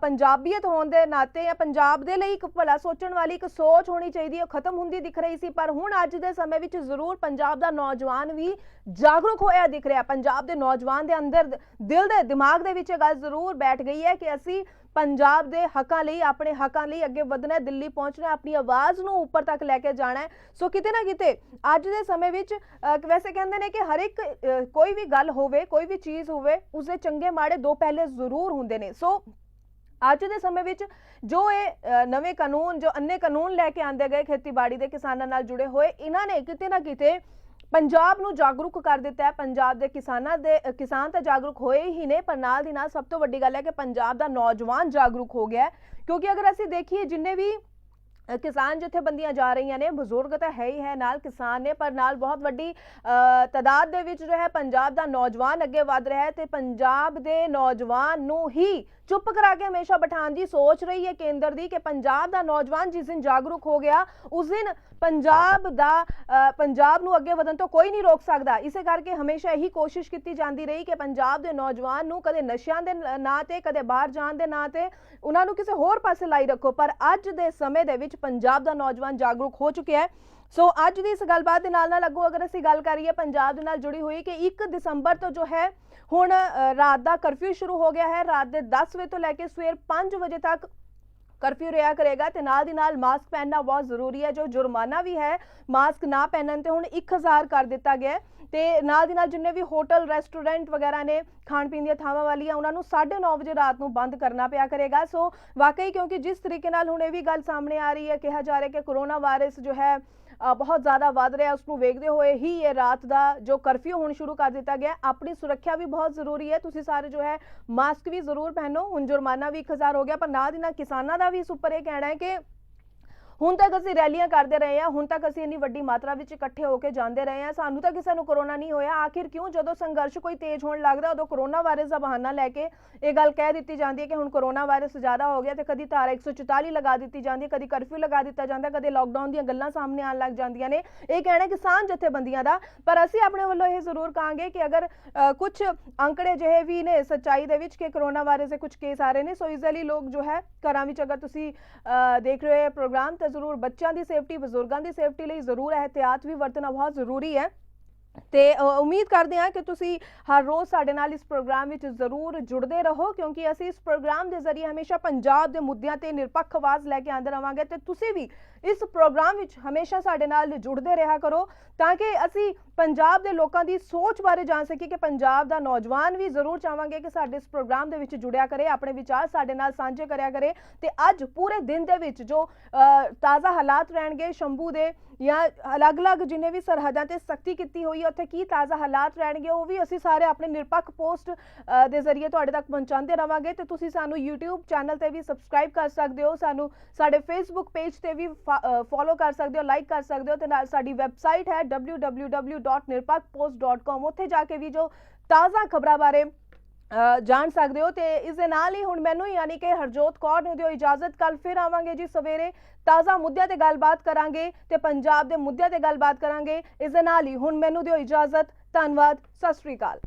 ਪੰਜਾਬੀਅਤ ਹੋਣ ਦੇ ਨਾਤੇ ਜਾਂ ਪੰਜਾਬ ਦੇ ਲਈ ਇੱਕ ਭਲਾ ਸੋਚਣ ਵਾਲੀ ਇੱਕ ਸੋਚ ਹੋਣੀ ਚਾਹੀਦੀ ਹੈ ਖਤਮ ਹੁੰਦੀ ਦਿਖ ਰਹੀ ਸੀ, ਪਰ ਹੁਣ ਅੱਜ ਦੇ ਸਮੇਂ ਵਿੱਚ ਜ਼ਰੂਰ ਪੰਜਾਬ ਦਾ ਨੌਜਵਾਨ ਵੀ ਜਾਗਰੂਕ ਹੋਇਆ ਦਿਖ ਰਿਹਾ। ਪੰਜਾਬ ਦੇ ਨੌਜਵਾਨ ਦੇ ਅੰਦਰ ਦਿਲ ਦੇ ਦਿਮਾਗ ਦੇ ਵਿੱਚ ਇਹ ਗੱਲ ਜ਼ਰੂਰ ਬੈਠ ਗਈ ਹੈ ਕਿ ਅਸੀਂ ਪੰਜਾਬ ਦੇ ਹੱਕਾਂ ਲਈ, ਆਪਣੇ ਹੱਕਾਂ ਲਈ ਅੱਗੇ ਵਧਣਾ, ਦਿੱਲੀ ਪਹੁੰਚਣਾ, ਆਪਣੀ ਆਵਾਜ਼ ਨੂੰ ਉੱਪਰ ਤੱਕ ਲੈ ਕੇ ਜਾਣਾ ਹੈ। ਸੋ ਕਿਤੇ ਨਾ ਕਿਤੇ ਅੱਜ ਦੇ ਸਮੇਂ ਵਿੱਚ ਵੈਸੇ ਕਹਿੰਦੇ ਨੇ ਕਿ ਹਰ ਇੱਕ ਕੋਈ ਵੀ ਗੱਲ ਹੋਵੇ, ਕੋਈ ਵੀ ਚੀਜ਼ ਹੋਵੇ, ਉਸਦੇ ਚੰਗੇ ਮਾੜੇ ਦੋ ਪਹਿਲੇ ਜ਼ਰੂਰ ਹੁੰਦੇ ਨੇ। ਸੋ ਅੱਜ ਦੇ ਸਮੇਂ ਵਿੱਚ ਜੋ ਇਹ ਨਵੇਂ ਕਾਨੂੰਨ, ਜੋ ਅੰਨੇ ਕਾਨੂੰਨ ਲੈ ਕੇ ਆਂਦੇ ਗਏ ਖੇਤੀਬਾੜੀ ਦੇ ਕਿਸਾਨਾਂ ਨਾਲ ਜੁੜੇ ਹੋਏ, ਇਹਨਾਂ ਨੇ ਕਿਤੇ ਨਾ ਕਿਤੇ ਪੰਜਾਬ ਨੂੰ ਜਾਗਰੂਕ ਕਰ ਦਿੱਤਾ ਹੈ। ਪੰਜਾਬ ਦੇ ਕਿਸਾਨਾਂ ਦੇ ਕਿਸਾਨ ਤਾਂ ਜਾਗਰੂਕ ਹੋਏ ਹੀ ਨੇ, ਪਰ ਨਾਲ ਦੀ ਨਾਲ ਸਭ ਤੋਂ ਵੱਡੀ ਗੱਲ ਹੈ ਕਿ ਪੰਜਾਬ ਦਾ ਨੌਜਵਾਨ ਜਾਗਰੂਕ ਹੋ ਗਿਆ ਕਿਉਂਕਿ ਅਗਰ ਅਸੀਂ ਦੇਖੀਏ, ਜਿੰਨੇ ਵੀ ਕਿਸਾਨ ਜਥੇਬੰਦੀਆਂ ਜਾ ਰਹੀਆਂ ਨੇ ਬਜ਼ੁਰਗ ਤਾਂ ਹੈ ਹੀ ਹੈ ਨਾਲ ਕਿਸਾਨ ਨੇ ਪਰ ਨਾਲ ਬਹੁਤ ਵੱਡੀ ਅ, ਤਾਦਾਦ ਦੇ ਵਿੱਚ ਜੋ ਹੈ ਪੰਜਾਬ ਦਾ ਨੌਜਵਾਨ ਅੱਗੇ ਵਧ ਰਿਹਾ ਹੈ ਤੇ ਪੰਜਾਬ ਦੇ ਨੌਜਵਾਨ ਨੂੰ ਹੀ ਚੁੱਪ ਕਰਾ ਕੇ ਹਮੇਸ਼ਾ ਬਿਠਾਉਣ ਦੀ ਸੋਚ ਰਹੀ ਹੈ ਕੇਂਦਰ ਦੀ ਕਿ ਪੰਜਾਬ ਦਾ ਨੌਜਵਾਨ ਜਿਸ ਦਿਨ ਜਾਗਰੂਕ ਹੋ ਗਿਆ ਉਸ ਦਿਨ ਪੰਜਾਬ ਦਾ ਪੰਜਾਬ ਨੂੰ ਅੱਗੇ ਵਧਣ ਤੋਂ ਕੋਈ ਨਹੀਂ ਰੋਕ ਸਕਦਾ। ਇਸੇ ਕਰਕੇ ਹਮੇਸ਼ਾ ਇਹੀ ਕੋਸ਼ਿਸ਼ ਕੀਤੀ ਜਾਂਦੀ ਰਹੀ ਕਿ ਪੰਜਾਬ ਦੇ ਨੌਜਵਾਨ ਨੂੰ ਕਦੇ ਨਸ਼ਿਆਂ ਦੇ ਨਾਂ ਤੇ, ਕਦੇ ਬਾਹਰ ਜਾਣ ਦੇ ਨਾਂ ਤੇ ਉਹਨਾਂ ਨੂੰ ਕਿਸੇ ਹੋਰ ਪਾਸੇ ਲਾਈ ਰੱਖੋ। ਪਰ ਅੱਜ ਦੇ ਸਮੇਂ ਦੇ ਵਿੱਚ ਪੰਜਾਬ ਦਾ ਨੌਜਵਾਨ ਜਾਗਰੂਕ ਹੋ ਚੁੱਕਿਆ ਹੈ। ਸੋ ਅੱਜ ਦੀ ਇਸ ਗੱਲਬਾਤ ਦੇ ਨਾਲ ਨਾਲ ਅੱਗੋਂ ਅਗਰ ਅਸੀਂ ਗੱਲ ਕਰੀਏ ਪੰਜਾਬ ਦੇ ਨਾਲ ਜੁੜੀ ਹੋਈ ਕਿ 1 ਦਸੰਬਰ ਤੋਂ ਜੋ ਹੈ, ਹੁਣ ਰਾਤ ਦਾ ਕਰਫਿਊ ਸ਼ੁਰੂ ਹੋ ਗਿਆ ਹੈ। ਰਾਤ ਦੇ 10 ਵਜੇ ਤੋਂ ਲੈ ਕੇ ਸਵੇਰ 5 ਵਜੇ ਤੱਕ ਕਰਫਿਊ ਰਿਹਾ ਕਰੇਗਾ ਤੇ ਨਾਲ ਦੀ ਨਾਲ ਮਾਸਕ ਪਹਿਨਣਾ ਬਹੁਤ ਜ਼ਰੂਰੀ ਹੈ, ਜੋ ਜੁਰਮਾਨਾ ਵੀ ਹੈ, ਮਾਸਕ ਨਾ ਪਹਿਨਣ ਤੇ ਹੁਣ 1000 ਕਰ ਦਿੱਤਾ ਗਿਆ ਹੈ। ਤੇ ਨਾਲ ਦੀ ਨਾਲ ਜਿੰਨੇ ਵੀ ਹੋਟਲ, ਰੈਸਟੋਰੈਂਟ ਵਗੈਰਾ ਨੇ, ਖਾਣ ਪੀਣ ਦੀਆਂ ਥਾਵਾਂ ਵਾਲੀਆਂ, ਉਹਨਾਂ ਨੂੰ 9:30 ਵਜੇ ਰਾਤ ਨੂੰ ਬੰਦ ਕਰਨਾ ਪਿਆ ਕਰੇਗਾ। ਸੋ ਵਾਕਈ ਕਿਉਂਕਿ ਜਿਸ ਤਰੀਕੇ ਨਾਲ ਹੁਣ ਇਹ ਵੀ ਗੱਲ ਸਾਹਮਣੇ ਆ ਰਹੀ ਹੈ, ਕਿਹਾ ਜਾ ਰਿਹਾ ਕਿ ਕਰੋਨਾ ਵਾਇਰਸ ਜੋ ਹੈ ਬਹੁਤ ਜ਼ਿਆਦਾ ਵੱਧ ਰਿਹਾ ਉਸ ਨੂੰ ਵੇਖਦੇ ਹੋਏ ਹੀ ਇਹ ਰਾਤ ਦਾ ਜੋ ਕਰਫਿਊ ਹੁਣ ਸ਼ੁਰੂ ਕਰ ਦਿੱਤਾ ਗਿਆ, ਆਪਣੀ ਸੁਰੱਖਿਆ ਵੀ ਬਹੁਤ ਜ਼ਰੂਰੀ ਹੈ। ਤੁਸੀਂ ਸਾਰੇ ਜੋ ਹੈ, ਮਾਸਕ ਵੀ ਜ਼ਰੂਰ ਪਹਿਨੋ ਹੁਣ ਜੁਰਮਾਨਾ ਵੀ 1000 ਹੋ ਗਿਆ, ਪਰ ਨਾਲ ਦੀ ਨਾਲ ਕਿਸਾਨਾਂ ਦਾ ਵੀ ਇਸ ਉੱਪਰ ਇਹ ਕਹਿਣਾ ਹੈ ਕਿ ਹੁਣ ਤੱਕ ਅਸੀਂ ਰੈਲੀਆਂ ਕਰਦੇ ਰਹੇ ਹਾਂ, ਹੁਣ ਤੱਕ ਅਸੀਂ ਇੰਨੀ ਵੱਡੀ ਮਾਤਰਾ ਵਿੱਚ ਇਕੱਠੇ ਹੋ ਕੇ ਜਾਂਦੇ ਰਹੇ ਹਾਂ। ਸਾਨੂੰ ਤਾਂ ਕਿਸੇ ਨੂੰ ਕਰੋਨਾ ਨਹੀਂ ਹੋਇਆ। ਆਖਿਰ ਕਿਉਂ? ਜਦੋਂ ਸੰਘਰਸ਼ ਕੋਈ ਤੇਜ਼ ਹੋਣ ਲੱਗਦਾ, ਉਦੋਂ ਕਰੋਨਾ ਵਾਇਰਸ ਦਾ ਬਹਾਨਾ ਲੈ ਕੇ ਇਹ ਗੱਲ ਕਹਿ ਦਿੱਤੀ ਜਾਂਦੀ ਹੈ ਕਿ ਹੁਣ ਕਰੋਨਾ ਵਾਇਰਸ ਜ਼ਿਆਦਾ ਹੋ ਗਿਆ ਤੇ ਕਦੀ ਧਾਰਾ 144 ਲਗਾ ਦਿੱਤੀ ਜਾਂਦੀ ਹੈ, ਕਦੀ ਕਰਫਿਊ ਲਗਾ ਦਿੱਤਾ ਜਾਂਦਾ, ਕਦੇ ਲੋਕਡਾਊਨ ਦੀਆਂ ਗੱਲਾਂ ਸਾਹਮਣੇ ਆਉਣ ਲੱਗ ਜਾਂਦੀਆਂ ਨੇ। ਇਹ ਕਹਿਣਾ ਕਿਸਾਨ ਜਥੇਬੰਦੀਆਂ ਦਾ। ਪਰ ਅਸੀਂ ਆਪਣੇ ਵੱਲੋਂ ਇਹ ਜ਼ਰੂਰ ਕਹਾਂਗੇ ਕਿ ਅਗਰ ਕੁਝ ਅੰਕੜੇ ਜਿਹੇ ਵੀ ਨੇ ਸੱਚਾਈ ਦੇ ਵਿੱਚ ਕਿ ਕਰੋਨਾ ਵਾਇਰਸ ਦੇ ਕੁਝ ਕੇਸ ਆ ਰਹੇ ਨੇ, ਸੋ ਇਸ ਲਈ ਲੋਕ ਜੋ ਹੈ, ਘਰਾਂ ਵਿੱਚ ਅਗਰ ਤੁਸੀਂ ਦੇਖ ਰਹੇ ਹੋ ਪ੍ਰੋਗਰਾਮ ਤਾਂ ਜ਼ਰੂਰ ਬੱਚਿਆਂ ਦੀ ਸੇਫਟੀ ਬਜ਼ੁਰਗਾਂ ਦੀ ਸੇਫਟੀ ਲਈ ਜ਼ਰੂਰ ਇਹਤਿਆਤ ਵੀ ਵਰਤਣਾ ਬਹੁਤ ਜ਼ਰੂਰੀ ਹੈ। ਤੇ ਉਮੀਦ ਕਰਦੇ ਹਾਂ ਕਿ ਤੁਸੀਂ ਹਰ ਰੋਜ਼ ਸਾਡੇ ਨਾਲ ਇਸ ਪ੍ਰੋਗਰਾਮ ਵਿੱਚ ਜ਼ਰੂਰ ਜੁੜਦੇ ਰਹੋ, ਕਿਉਂਕਿ ਅਸੀਂ ਇਸ ਪ੍ਰੋਗਰਾਮ ਦੇ ਜ਼ਰੀਏ ਹਮੇਸ਼ਾ ਪੰਜਾਬ ਦੇ ਮੁੱਦਿਆਂ ਤੇ ਨਿਰਪੱਖ ਆਵਾਜ਼ ਲੈ ਕੇ ਆਂਦੇ ਰਵਾਂਗੇ ਤੇ ਤੁਸੀਂ ਵੀ ਇਸ ਪ੍ਰੋਗਰਾਮ ਵਿੱਚ ਹਮੇਸ਼ਾ ਸਾਡੇ ਨਾਲ ਜੁੜਦੇ ਰਿਹਾ ਕਰੋ ਤਾਂ ਕਿ ਅਸੀਂ ਪੰਜਾਬ ਦੇ ਲੋਕਾਂ ਦੀ ਸੋਚ ਬਾਰੇ ਜਾਣ ਸਕੀਏ ਕਿ ਪੰਜਾਬ ਦਾ ਨੌਜਵਾਨ ਵੀ ਜ਼ਰੂਰ ਚਾਹਾਂਗੇ ਕਿ ਸਾਡੇ ਇਸ ਪ੍ਰੋਗਰਾਮ ਦੇ ਵਿੱਚ ਜੁੜਿਆ ਕਰੇ, ਆਪਣੇ ਵਿਚਾਰ ਸਾਡੇ ਨਾਲ ਸਾਂਝੇ ਕਰਿਆ ਕਰੇ ਤੇ ਅੱਜ ਪੂਰੇ ਦਿਨ ਦੇ ਵਿੱਚ ਜੋ ਤਾਜ਼ਾ ਹਾਲਾਤ ਰਹਿਣਗੇ ਸ਼ੰਭੂ ਦੇ ਜਾਂ ਅਲੱਗ-ਅਲੱਗ ਜਿੰਨੇ ਵੀ ਸਰਹੱਦਾਂ ਤੇ ਸਖਤੀ ਕੀਤੀ ਹੋਈ ਹੈ ਉੱਥੇ ਕੀ ਤਾਜ਼ਾ ਹਾਲਾਤ ਰਹਿਣਗੇ, ਉਹ ਵੀ ਅਸੀਂ ਸਾਰੇ ਆਪਣੇ ਨਿਰਪੱਖ ਪੋਸਟ ਦੇ ਜ਼ਰੀਏ ਤੁਹਾਡੇ ਤੱਕ ਪਹੁੰਚਾਉਂਦੇ ਰਵਾਂਗੇ ਤੇ ਤੁਸੀਂ ਸਾਨੂੰ YouTube ਚੈਨਲ ਤੇ ਵੀ ਸਬਸਕ੍ਰਾਈਬ ਕਰ ਸਕਦੇ ਹੋ, ਸਾਨੂੰ ਸਾਡੇ Facebook ਪੇਜ ਤੇ ਵੀ ਫੋਲੋ ਕਰ ਸਕਦੇ ਹੋ ਲਾਈਕ ਕਰ ਸਕਦੇ ਹੋ ਤੇ ਨਾਲ ਸਾਡੀ ਵੈਬਸਾਈਟ ਹੈ www.nirpakpost.com ਉੱਥੇ ਜਾ ਕੇ ਵੀ ਜੋ ਤਾਜ਼ਾ ਖਬਰਾਂ ਬਾਰੇ ਜਾਣ ਸਕਦੇ ਹੋ ਤੇ ਇਸ ਦੇ ਨਾਲ ਹੀ ਹੁਣ ਮੈਨੂੰ ਯਾਨੀ ਕਿ ਹਰਜੋਤ ਕੌਰ ਨੂੰ ਦਿਓ ਇਜਾਜ਼ਤ। ਕੱਲ ਫਿਰ ਆਵਾਂਗੇ ਜੀ ਸਵੇਰੇ, ਤਾਜ਼ਾ ਮੁੱਦਿਆਂ ਤੇ ਗੱਲਬਾਤ ਕਰਾਂਗੇ ਤੇ ਪੰਜਾਬ ਦੇ ਮੁੱਦਿਆਂ ਤੇ ਗੱਲਬਾਤ ਕਰਾਂਗੇ। ਇਸ ਦੇ ਨਾਲ ਹੀ ਹੁਣ ਮੈਨੂੰ ਦਿਓ ਇਜਾਜ਼ਤ। ਧੰਨਵਾਦ, ਸਤਿ ਸ਼੍ਰੀ ਅਕਾਲ।